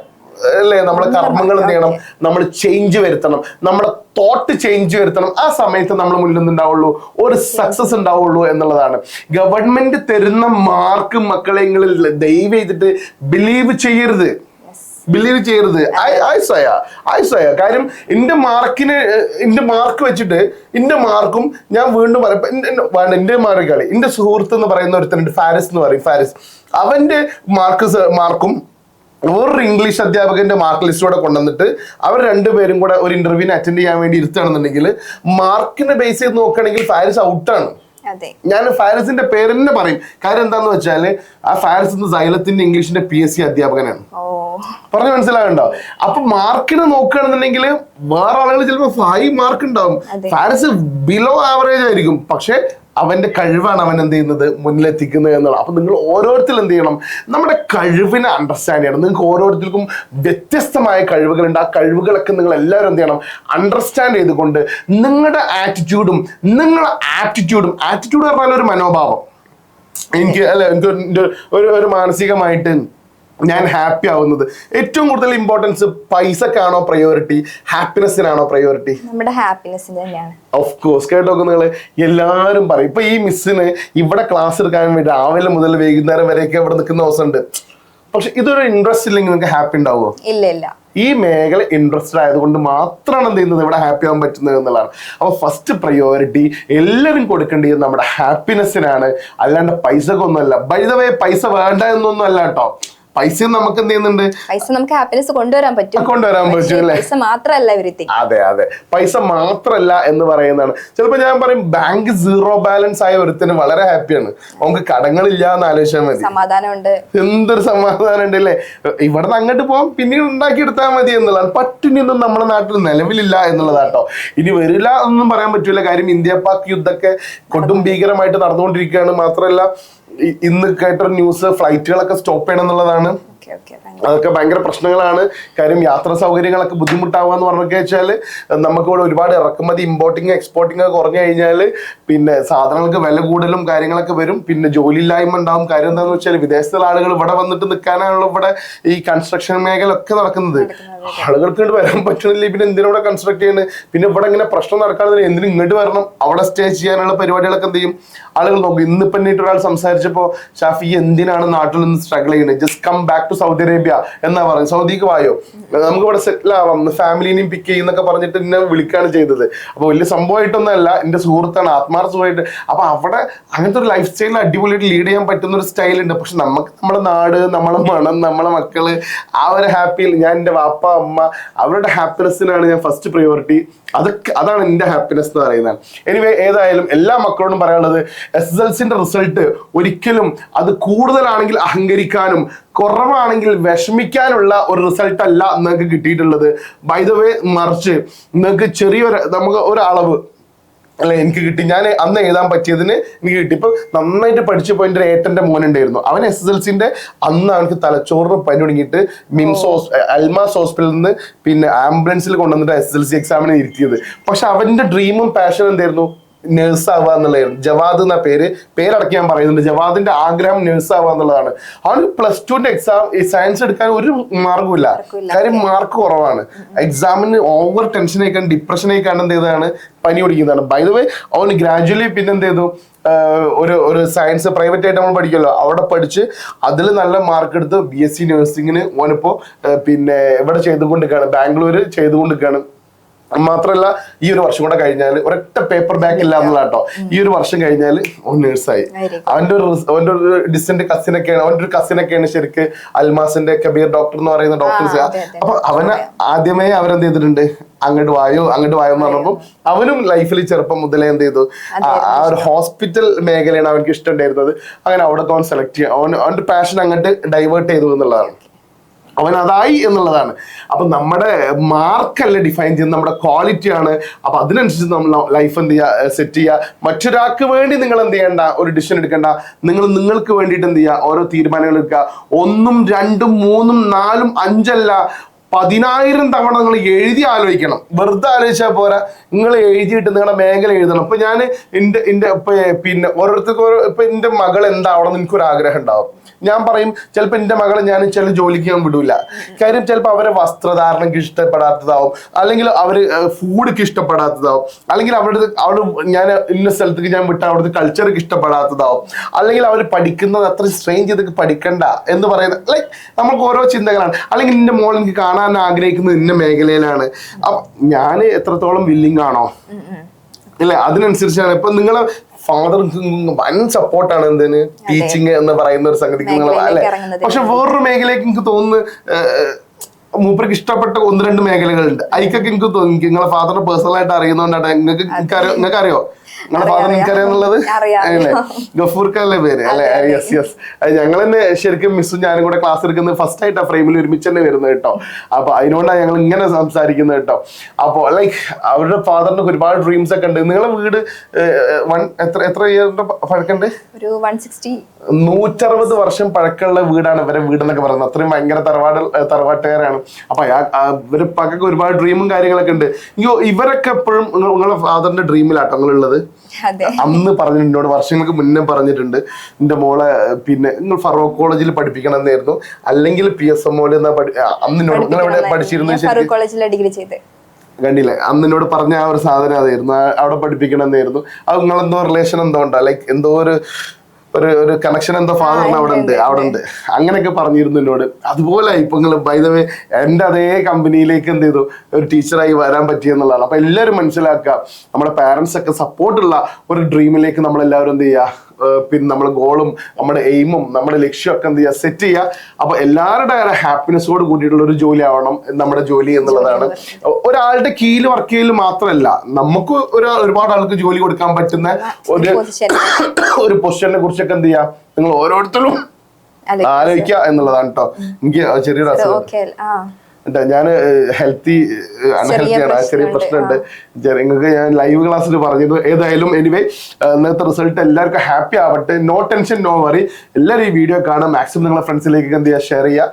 അല്ലേ? നമ്മുടെ കർമ്മങ്ങൾ എന്ത് ചെയ്യണം? നമ്മൾ ചേഞ്ച് വരുത്തണം. നമ്മുടെ തോട്ട് ചേഞ്ച് വരുത്തണം. ആ സമയത്ത് നമ്മൾ മുന്നിൽ ഉണ്ടാവുള്ളൂ ഒരു സക്സസ് ഉണ്ടാവുള്ളൂ എന്നുള്ളതാണ്. ഗവൺമെന്റ് തരുന്ന മാർക്ക് മക്കളെ ദയവ് ചെയ്തിട്ട് ബിലീവ് ചെയ്യരുത്. ബിലീവ് ചെയ്യരുത്. ആയിസോയ ആയിസോയ കാര്യം എന്റെ മാർക്കിന് എന്റെ മാർക്ക് വെച്ചിട്ട് എന്റെ മാർക്കും ഞാൻ വീണ്ടും എന്റെ- എന്റെ- വേണ്ട എന്റെ മാർക്ക് കളി. എന്റെ സുഹൃത്ത് എന്ന് പറയുന്ന ഒരുത്തനുണ്ട് ഫാരിസ് എന്ന് പറയും. ഫാരിസ്. അവന്റെ മാർക്ക് മാർക്കും വേറൊരു ഇംഗ്ലീഷ് അധ്യാപകന്റെ മാർക്ക് ലിസ്റ്റ് കൂടെ കൊണ്ടുവന്നിട്ട് അവർ രണ്ടുപേരും കൂടെ ഒരു ഇന്റർവ്യൂവിന് അറ്റൻഡ് ചെയ്യാൻ വേണ്ടി ഇരുത്തുകയാണെന്നുണ്ടെങ്കിൽ മാർക്കിനെ ബേസ് ചെയ്ത് നോക്കുകയാണെങ്കിൽ ഫാരിസ് ഔട്ടാണ് ഞാൻ ഫാരിസിന്റെ പേര് തന്നെ പറയും. കാര്യം എന്താന്ന് വെച്ചാൽ ആ ഫാരിസ് സൈലത്തിന്റെ ഇംഗ്ലീഷിന്റെ പി എസ് സി അധ്യാപകനാണ്. പറഞ്ഞു മനസ്സിലാകണ്ടോ അപ്പൊ മാർക്കിന് നോക്കുകയാണെന്നുണ്ടെങ്കിൽ വേറെ ആളുകൾ ചിലപ്പോൾ ഫൈവ് മാർക്ക് ഉണ്ടാവും. ഫാരിസ് ബിലോ ആവറേജ് ആയിരിക്കും. പക്ഷെ അവന്റെ കഴിവാണ് അവൻ എന്ത് ചെയ്യുന്നത്? മുന്നിലെത്തിക്കുന്നത് എന്നുള്ളത് അപ്പം നിങ്ങൾ ഓരോരുത്തരും എന്ത് ചെയ്യണം? നമ്മുടെ കഴിവിനെ അണ്ടർസ്റ്റാൻഡ് ചെയ്യണം. നിങ്ങൾക്ക് ഓരോരുത്തർക്കും വ്യത്യസ്തമായ കഴിവുകളുണ്ട്. ആ കഴിവുകളൊക്കെ നിങ്ങൾ എല്ലാവരും എന്ത് ചെയ്യണം? അണ്ടർസ്റ്റാൻഡ് ചെയ്തുകൊണ്ട് നിങ്ങളുടെ ആറ്റിറ്റ്യൂഡും നിങ്ങളുടെ ആറ്റിറ്റ്യൂഡും ആറ്റിറ്റ്യൂഡ് പറഞ്ഞാൽ ഒരു മനോഭാവം. എനിക്ക് അല്ല എനിക്ക് ഒരു ഒരു മാനസികമായിട്ട് ഞാൻ ഹാപ്പി ആവുന്നത്. ഏറ്റവും കൂടുതൽ ഇമ്പോർട്ടൻസ് പൈസക്കാണോ പ്രയോറിറ്റി ഹാപ്പിനെസ്സിനാണോ പ്രയോറിറ്റി നമ്മുടെ ഹാപ്പിനെസ്സിന് തന്നെയാണ്. ഓഫ് കോഴ്സ് കേട്ടോ നിങ്ങൾ എല്ലാവരും പറയും ഇപ്പൊ ഈ മിസ്സിന് ഇവിടെ ക്ലാസ് എടുക്കാൻ വേണ്ടി രാവിലെ മുതൽ വൈകുന്നേരം വരെയൊക്കെ ഇവിടെ നിൽക്കുന്ന ദിവസമുണ്ട് പക്ഷെ ഇതൊരു ഇൻട്രസ്റ്റ് ഇല്ലെങ്കിൽ നിങ്ങൾക്ക് ഹാപ്പി ഉണ്ടാവുമോ? ഇല്ല ഇല്ല. ഈ മേഖല ഇൻട്രസ്റ്റഡ് ആയതുകൊണ്ട് മാത്രമാണ് എന്ത് ചെയ്യുന്നത് ഇവിടെ ഹാപ്പി ആവാൻ പറ്റുന്നത് എന്നുള്ളതാണ്. അപ്പോൾ ഫസ്റ്റ് പ്രയോറിറ്റി എല്ലാവരും കൊടുക്കേണ്ടത് നമ്മുടെ ഹാപ്പിനെസ്സിനാണ് അല്ലാണ്ട് പൈസക്കൊന്നുമല്ല. ബൈദവേ പൈസ വേണ്ട എന്നൊന്നും അല്ല കേട്ടോ. പൈസയും നമുക്ക് എന്ത് ചെയ്യുന്നുണ്ട്? പൈസ നമുക്ക് ഹാപ്പിനെസ് കൊണ്ടുവരാൻ പറ്റും. കൊണ്ടുവരാൻ പറ്റും അല്ലേ? പൈസ മാത്രമല്ല എവരിത്തിങ് അതെ അതെ. പൈസ മാത്രല്ല എന്ന് പറയുന്നതാണ്. ചിലപ്പോൾ ഞാൻ പറയും ബാങ്ക് സീറോ ബാലൻസ് ആയ ഒരുത്തിന് വളരെ ഹാപ്പിയാണ് നമുക്ക് കടങ്ങളില്ല എന്ന് ആലോചിച്ചാൽ മതി. സമാധാനമുണ്ട്. എന്തൊരു സമാധാനം ഉണ്ട് അല്ലേ? ഇവിടെ നിന്ന് അങ്ങോട്ട് പോകാം പിന്നീട് ഉണ്ടാക്കിയെടുത്താൽ മതി എന്നുള്ളതാണ്. പട്ടിണിയൊന്നും നമ്മുടെ നാട്ടിൽ നിലവിലില്ല എന്നുള്ളതാട്ടോ ഇനി വരില്ല എന്നൊന്നും പറയാൻ പറ്റൂല. കാര്യം ഇന്ത്യ പാക് യുദ്ധമൊക്കെ കൊടും ഭീകരമായിട്ട് നടന്നുകൊണ്ടിരിക്കുകയാണ് മാത്രമല്ല. ഇന്ന് കേട്ടൊരു ന്യൂസ് ഫ്ലൈറ്റുകളൊക്കെ സ്റ്റോപ്പ് ചെയ്യണം എന്നുള്ളതാണ്. അതൊക്കെ ഭയങ്കര പ്രശ്നങ്ങളാണ്. കാര്യം യാത്രാ സൗകര്യങ്ങളൊക്കെ ബുദ്ധിമുട്ടാവുക എന്ന് പറഞ്ഞൊക്കെ വെച്ചാൽ നമുക്കിവിടെ ഒരുപാട് ഇറക്കുമതി ഇമ്പോർട്ടിങ് എക്സ്പോർട്ടിങ് ഒക്കെ കുറഞ്ഞു കഴിഞ്ഞാൽ പിന്നെ സാധനങ്ങൾക്ക് വില കൂടുതലും കാര്യങ്ങളൊക്കെ വരും. പിന്നെ ജോലിയില്ലായ്മ ഉണ്ടാവും. കാര്യം എന്താണെന്ന് വെച്ചാൽ വിദേശത്തുള്ള ആളുകൾ ഇവിടെ വന്നിട്ട് നിൽക്കാനാണല്ലോ ഇവിടെ ഈ കൺസ്ട്രക്ഷൻ മേഖല ഒക്കെ നടക്കുന്നത്. ആളുകൾക്ക് ഇങ്ങോട്ട് വരാൻ പറ്റണില്ല. പിന്നെ എന്തിനോടെ കൺസ്ട്രക്ട് ചെയ്യുന്നത് പിന്നെ ഇവിടെ ഇങ്ങനെ പ്രശ്നം നടക്കാതെ എന്തിനും ഇങ്ങോട്ട് വരണം? അവിടെ സ്റ്റേ ചെയ്യാനുള്ള പരിപാടികളൊക്കെ എന്ത് ചെയ്യും? ആളുകൾ നോക്കും. ഇന്ന് പിന്നീട് ഒരാൾ സംസാരിച്ചപ്പോ ഷാഫി എന്തിനാണ് നാട്ടിൽ നിന്ന് സ്ട്രഗിൾ ചെയ്യുന്നത്? Just come back to Saudi Arabia എന്നാ പറഞ്ഞു സൗദിക്ക് വായോ? നമുക്ക് ഇവിടെ സെറ്റിൽ ആവാം ഫാമിലിനെയും പിക്ക് ചെയ്യുന്നൊക്കെ പറഞ്ഞിട്ട് എന്നെ വിളിക്കുകയാണ് ചെയ്തത്. അപ്പൊ വലിയ സംഭവമായിട്ടൊന്നും അല്ല എന്റെ സുഹൃത്താണ് ആത്മാർത്ഥമായിട്ട് അപ്പൊ അവിടെ അങ്ങനത്തെ ഒരു ലൈഫ് സ്റ്റൈൽ അടിപൊളിയായിട്ട് ലീഡ് ചെയ്യാൻ പറ്റുന്ന ഒരു സ്റ്റൈൽ ഉണ്ട്. പക്ഷെ നമുക്ക് നമ്മുടെ നാട് നമ്മളെ മണം നമ്മളെ മക്കൾ ആ ഒരു ഹാപ്പിയിൽ ഞാൻ എന്റെ വാപ്പ അമ്മ അവരുടെ ഹാപ്പിനെസ്സിനാണ് ഞാൻ ഫസ്റ്റ് പ്രയോറിറ്റി അതൊക്കെ അതാണ് എന്റെ ഹാപ്പിനെസ് എന്ന് പറയുന്നത്. എനിവേ ഏതായാലും എല്ലാ മക്കളോടും പറയാനുള്ളത് എസ് എസ് എൽ സിന്റെ റിസൾട്ട് ഒരിക്കലും അത് കൂടുതലാണെങ്കിൽ അഹങ്കരിക്കാനും കുറവാണെങ്കിൽ വിഷമിക്കാനുള്ള ഒരു റിസൾട്ട് അല്ല നിങ്ങൾക്ക് കിട്ടിയിട്ടുള്ളത്. ബൈ ദ വേ മറിച്ച് നിങ്ങൾക്ക് ചെറിയൊരു നമുക്ക് ഒരളവ് അല്ലെ എനിക്ക് കിട്ടി. ഞാൻ അന്ന് എഴുതാൻ പറ്റിയതിന് എനിക്ക് കിട്ടി. ഇപ്പൊ നന്നായിട്ട് പഠിച്ചപ്പോൾ എന്റെ ഏട്ടന്റെ മോനുണ്ടായിരുന്നു. അവൻ എസ് എസ് എൽ സിന്റെ അന്ന് അവനക്ക് തലച്ചോറ് പനി തുടങ്ങിയിട്ട് മിംസ് ഹോസ് അൽമാസ് ഹോസ്പിറ്റലിൽ നിന്ന് പിന്നെ ആംബുലൻസിൽ കൊണ്ടുവന്നിട്ട് എസ് എസ് എൽ സി എക്സാമിന് ഇരുത്തിയത്. പക്ഷെ അവന്റെ ഡ്രീമും പാഷനും എന്തായിരുന്നു? നേഴ്സ് ആവുക എന്നുള്ളതായിരുന്നു ജവാദ് എന്ന പേര് പേരടക്കി ഞാൻ പറയുന്നുണ്ട്. ജവാദിന്റെ ആഗ്രഹം നേഴ്സ് ആവുക എന്നുള്ളതാണ് അവന് പ്ലസ് ടുവിന്റെ എക്സാം സയൻസ് എടുക്കാൻ ഒരു മാർഗമില്ല കാര്യം മാർക്ക് കുറവാണ്. എക്സാമിന് ഓവർ ടെൻഷൻ ആയിക്കാൻ ഡിപ്രഷൻ എന്ത് ചെയ്തതാണ്? പനി പിടിക്കുന്നതാണ്. ബൈ ദ വേ അവന് ഗ്രാജുവലി പിന്നെ എന്ത് ചെയ്തു? ഒരു ഒരു സയൻസ് പ്രൈവറ്റ് ആയിട്ട് നമ്മൾ പഠിക്കുമല്ലോ. അവിടെ പഠിച്ച് അതിൽ നല്ല മാർക്ക് എടുത്ത് ബി എസ് സി നഴ്സിംഗിന് ഓനിപ്പോ പിന്നെ ഇവിടെ ചെയ്തുകൊണ്ടിരിക്കുകയാണ്? ബാംഗ്ലൂര് ചെയ്തുകൊണ്ടിരിക്കുകയാണ്. മാത്രല്ല ഈ ഒരു വർഷം കൂടെ കഴിഞ്ഞാൽ ഒരൊറ്റ പേപ്പർ ബാക്ക് ഇല്ല. എന്നുള്ള കേട്ടോ ഈ ഒരു വർഷം കഴിഞ്ഞാൽ ഓൻ നേഴ്സായി അവന്റെ ഒരു അവന്റെ ഒരു ഡിസ്റ്റന്റ് കസിനൊക്കെയാണ് അവന്റെ ഒരു കസിനൊക്കെയാണ് ശരിക്ക് അൽമാസിന്റെ കബീർ ഡോക്ടർ എന്ന് പറയുന്ന ഡോക്ടേഴ്സ്. അപ്പൊ അവന് ആദ്യമേ അവരെന്ത് ചെയ്തിട്ടുണ്ട് അങ്ങോട്ട് വായോ അങ്ങോട്ട് വായോ എന്ന് പറഞ്ഞപ്പോൾ അവനും ലൈഫിൽ ചെറുപ്പം മുതലേ എന്ത് ചെയ്തു ആ ഒരു ഹോസ്പിറ്റൽ മേഖലയാണ് അവനക്ക് ഇഷ്ടമുണ്ടായിരുന്നത് അങ്ങനെ അവിടെ അവൻ സെലക്ട് ചെയ്യാൻ അവൻ അവന്റെ പാഷൻ അങ്ങോട്ട് ഡൈവേർട്ട് ചെയ്തു എന്നുള്ളതാണ്. അവൻ അതായി എന്നുള്ളതാണ്. അപ്പൊ നമ്മുടെ മാർക്കല്ല ഡിഫൈൻ ചെയ്യുന്നത്? നമ്മുടെ ക്വാളിറ്റി ആണ്. അപ്പൊ അതിനനുസരിച്ച് നമ്മൾ ലൈഫ് എന്ത് ചെയ്യുക സെറ്റ് ചെയ്യുക മറ്റൊരാൾക്ക് വേണ്ടി നിങ്ങൾ എന്ത് ചെയ്യണ്ട? ഒരു ഡിസിഷൻ എടുക്കേണ്ട. നിങ്ങൾ നിങ്ങൾക്ക് വേണ്ടിയിട്ട് എന്ത് ചെയ്യുക ഓരോ തീരുമാനങ്ങൾ എടുക്കുക. ഒന്നും രണ്ടും മൂന്നും നാലും അഞ്ചല്ല. പതിനായിരം തവണ നിങ്ങൾ എഴുതി ആലോചിക്കണം. വെറുതെ ആലോചിച്ചാൽ പോരാ. നിങ്ങൾ എഴുതിയിട്ട് നിങ്ങളുടെ മേഖല എഴുതണം. ഇപ്പൊ ഞാൻ എന്റെ ഇപ്പൊ പിന്നെ ഓരോരുത്തർക്കും ഓരോ ഇപ്പൊ എന്റെ മകൾ എന്താവണം എനിക്കൊരു ആഗ്രഹം ഉണ്ടാവും. ഞാൻ പറയും ചിലപ്പോൾ എന്റെ മകളെ ഞാൻ ചില ജോലിക്ക് ഞാൻ വിടൂല. കാര്യം ചിലപ്പോൾ അവരെ വസ്ത്രധാരണക്ക് ഇഷ്ടപ്പെടാത്തതാവും. അല്ലെങ്കിൽ അവർ ഫുഡ്ക്ക് ഇഷ്ടപ്പെടാത്തതാവും. അല്ലെങ്കിൽ അവരുടെ അവിടെ ഞാൻ ഇന്ന സ്ഥലത്തേക്ക് ഞാൻ വിട്ട അവിടുത്തെ കൾച്ചർക്ക് ഇഷ്ടപ്പെടാത്തതാവും. അല്ലെങ്കിൽ അവർ പഠിക്കുന്നത് അത്ര സ്ട്രെയിൻ ചെയ്തൊക്കെ പഠിക്കണ്ട എന്ന് പറയുന്നത് ലൈക്ക് നമുക്ക് ഓരോ ചിന്തകളാണ്. അല്ലെങ്കിൽ എന്റെ മോൾ എനിക്ക് കാണാൻ ആഗ്രഹിക്കുന്നത് ഇന്ന മേഖലയിലാണ്. അപ്പം ഞാൻ എത്രത്തോളം വില്ലിംഗ് ആണോ? ഇല്ല? അതിനനുസരിച്ചാണ്. ഇപ്പൊ നിങ്ങളെ ഫാദർ വൻ സപ്പോർട്ടാണ് എന്തിന്? ടീച്ചിങ് എന്ന് പറയുന്ന ഒരു സംഗതിക്ക് നിങ്ങൾ അല്ലെ? പക്ഷെ വേറൊരു മേഖലയ്ക്ക് എനിക്ക് തോന്നുന്നു മൂപ്പർക്ക് ഇഷ്ടപ്പെട്ട ഒന്ന് രണ്ട് മേഖലകളുണ്ട്. അതിക്കൊക്കെ എനിക്ക് തോന്നി നിങ്ങളെ ഫാദറിനെ പേഴ്സണൽ ആയിട്ട് അറിയുന്നതുകൊണ്ടാണ് നിങ്ങൾക്ക് നിങ്ങൾക്ക് അറിയോ ഗഫൂർക്കല്ലേ പേര്? അല്ലെ? യെസ് യെസ് ഞങ്ങൾ തന്നെ ശരിക്കും മിസ്സും ഞാനും കൂടെ ക്ലാസ് എടുക്കുന്നത് ഫസ്റ്റ് ആയിട്ട് ആ ഫ്രെയിമിൽ ഒരുമിച്ച് തന്നെ വരുന്നത് കേട്ടോ. അപ്പൊ അതിനോണ്ടാണ് ഞങ്ങൾ ഇങ്ങനെ സംസാരിക്കുന്നത് കേട്ടോ. അപ്പൊ ലൈക് അവരുടെ ഫാദറിന് ഒരുപാട് ഡ്രീംസ് ഒക്കെ ഉണ്ട്. നിങ്ങളെ വീട് എത്ര എത്ര ഇയറിന്റെ പഴക്കണ്ട്? ഒരു വൺ സിക്സ്റ്റി നൂറ്ററുപത് വർഷം പഴക്കമുള്ള വീടാണ് ഇവരെ വീട് എന്നൊക്കെ പറയുന്നത്. അത്രയും ഭയങ്കര തറവാട് തറവാട്ടുകാരാണ്. അപ്പൊ ഇവർ പക്കൊക്കെ ഒരുപാട് ഡ്രീമും കാര്യങ്ങളൊക്കെ ഉണ്ട്. അയ്യോ ഇവരൊക്കെ എപ്പോഴും നിങ്ങളെ ഫാദറിന്റെ ഡ്രീമിലാട്ടോ നിങ്ങളുള്ളത്? അന്ന് പറഞ്ഞിട്ടുണ്ട് എന്നോട് വർഷങ്ങൾക്ക് മുന്നേ പറഞ്ഞിട്ടുണ്ട്. എന്റെ മോളെ പിന്നെ നിങ്ങൾ ഫറൂഖ് കോളേജിൽ പഠിപ്പിക്കണം എന്നായിരുന്നു അല്ലെങ്കിൽ പി എസ് എം എന്നാ പഠി അന്ന് എന്നോട് നിങ്ങൾ എവിടെ പഠിച്ചിരുന്നു കോളേജിലെ ഡിഗ്രി ചെയ്ത്. കണ്ടില്ലേ? അന്ന് എന്നോട് പറഞ്ഞ ആ ഒരു സാധനം അതായിരുന്നു. അവിടെ പഠിപ്പിക്കണം എന്നായിരുന്നു അത് നിങ്ങളെന്തോ റിലേഷൻ എന്തോ ഉണ്ടോ? ലൈക്ക് എന്തോ ഒരു ഒരു ഒരു കണക്ഷൻ എന്തോ ഫാദറിന് അവിടെ ഉണ്ട് അവിടെ ഉണ്ട് അങ്ങനെയൊക്കെ പറഞ്ഞിരുന്നു എന്നോട്. അതുപോലെ ഇപ്പൊ നിങ്ങൾ ബൈദവേ എന്റെ അതേ കമ്പനിയിലേക്ക് എന്ത് ചെയ്തു? ഒരു ടീച്ചറായി വരാൻ പറ്റിയെന്നുള്ളതാണ് അപ്പൊ എല്ലാവരും മനസ്സിലാക്കുക നമ്മുടെ പാരന്റ്സ് ഒക്കെ സപ്പോർട്ടുള്ള ഒരു ഡ്രീമിലേക്ക് നമ്മൾ എല്ലാവരും എന്ത് ചെയ്യുക പിന്നെ നമ്മുടെ ഗോളും നമ്മുടെ എയിമും നമ്മുടെ ലക്ഷ്യമൊക്കെ എന്ത് ചെയ്യുക? സെറ്റ് ചെയ്യുക. അപ്പൊ എല്ലാവരുടെ ഹാപ്പിനെസ്സോട് കൂടിയിട്ടുള്ള ഒരു ജോലി ആവണം നമ്മുടെ ജോലി എന്നുള്ളതാണ്. ഒരാളുടെ കീഴിൽ വർക്ക് ചെയ്യൽ മാത്രമല്ല നമുക്ക് ഒരു ഒരുപാട് ആൾക്ക് ജോലി കൊടുക്കാൻ പറ്റുന്ന ഒരു ഒരു പൊസിഷനെ കുറിച്ചൊക്കെ എന്ത് ചെയ്യാം നിങ്ങൾ ഓരോരുത്തരും ആലോചിക്കുക. എന്നുള്ളതാണ് കേട്ടോ എനിക്ക് ചെറിയൊരു അസുഖം. ഞാൻ ഹെൽത്തി അൺഹെൽത്തി ആണ് ആ ചെറിയ പ്രശ്നമുണ്ട്. നിങ്ങൾക്ക് ഞാൻ ലൈവ് ക്ലാസ്സിൽ പറഞ്ഞത് ഏതായാലും എനിവേ ഇന്നത്തെ റിസൾട്ട് എല്ലാവർക്കും ഹാപ്പി ആവട്ടെ. നോ ടെൻഷൻ നോ വറി എല്ലാവരും ഈ വീഡിയോ കാണാം മാക്സിമം നിങ്ങളെ ഫ്രണ്ട്സിലേക്ക് എന്ത് ചെയ്യുക ഷെയർ ചെയ്യുക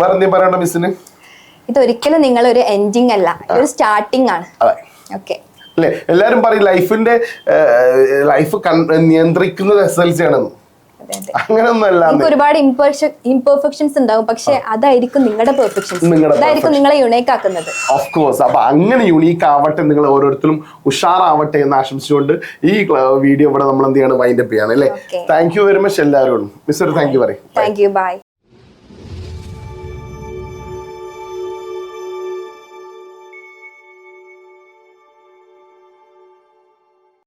വേറെ എന്തെങ്കിലും പറയണ്ട മിസ്സിന് ഇതൊരിക്കലും നിങ്ങൾ ഒരു എൻഡിങ് അല്ല ഒരു സ്റ്റാർട്ടിംഗ് ആണ്. ഓക്കെ അല്ലെ? എല്ലാരും പറയും ലൈഫിന്റെ ലൈഫ് നിയന്ത്രിക്കുന്നത് എസ് എൽ സി ആണെന്ന്. അതെ അതെ. അങ്ങനെയൊന്നും അല്ല നിങ്ങൾക്ക് ഒരുപാട് ഇംപെർഫെക്ഷൻസ് ഉണ്ടാവും. പക്ഷെ അതായിരിക്കും നിങ്ങളുടെ പെർഫെക്ഷൻസ് അതായിരിക്കും നിങ്ങളെ യുണീക്ക് ആക്കുന്നത്. ഓഫ് കോഴ്സ് അപ്പൊ അങ്ങനെ യുണീക്ക് ആവട്ടെ നിങ്ങൾ ഓരോരുത്തരും ഉഷാറാവട്ടെ എന്ന് ആശംസിച്ചുകൊണ്ട് ഈ വീഡിയോ ഇവിടെ നമ്മൾ എന്ത് ചെയ്യാണ് വൈൻഡപ്പ് ചെയ്യാണ് അല്ലേ. താങ്ക് യു വെരി മച്ച് എല്ലാവരോടും. മിസ്റ്റർ താങ്ക് യു പറയും. Thank you bye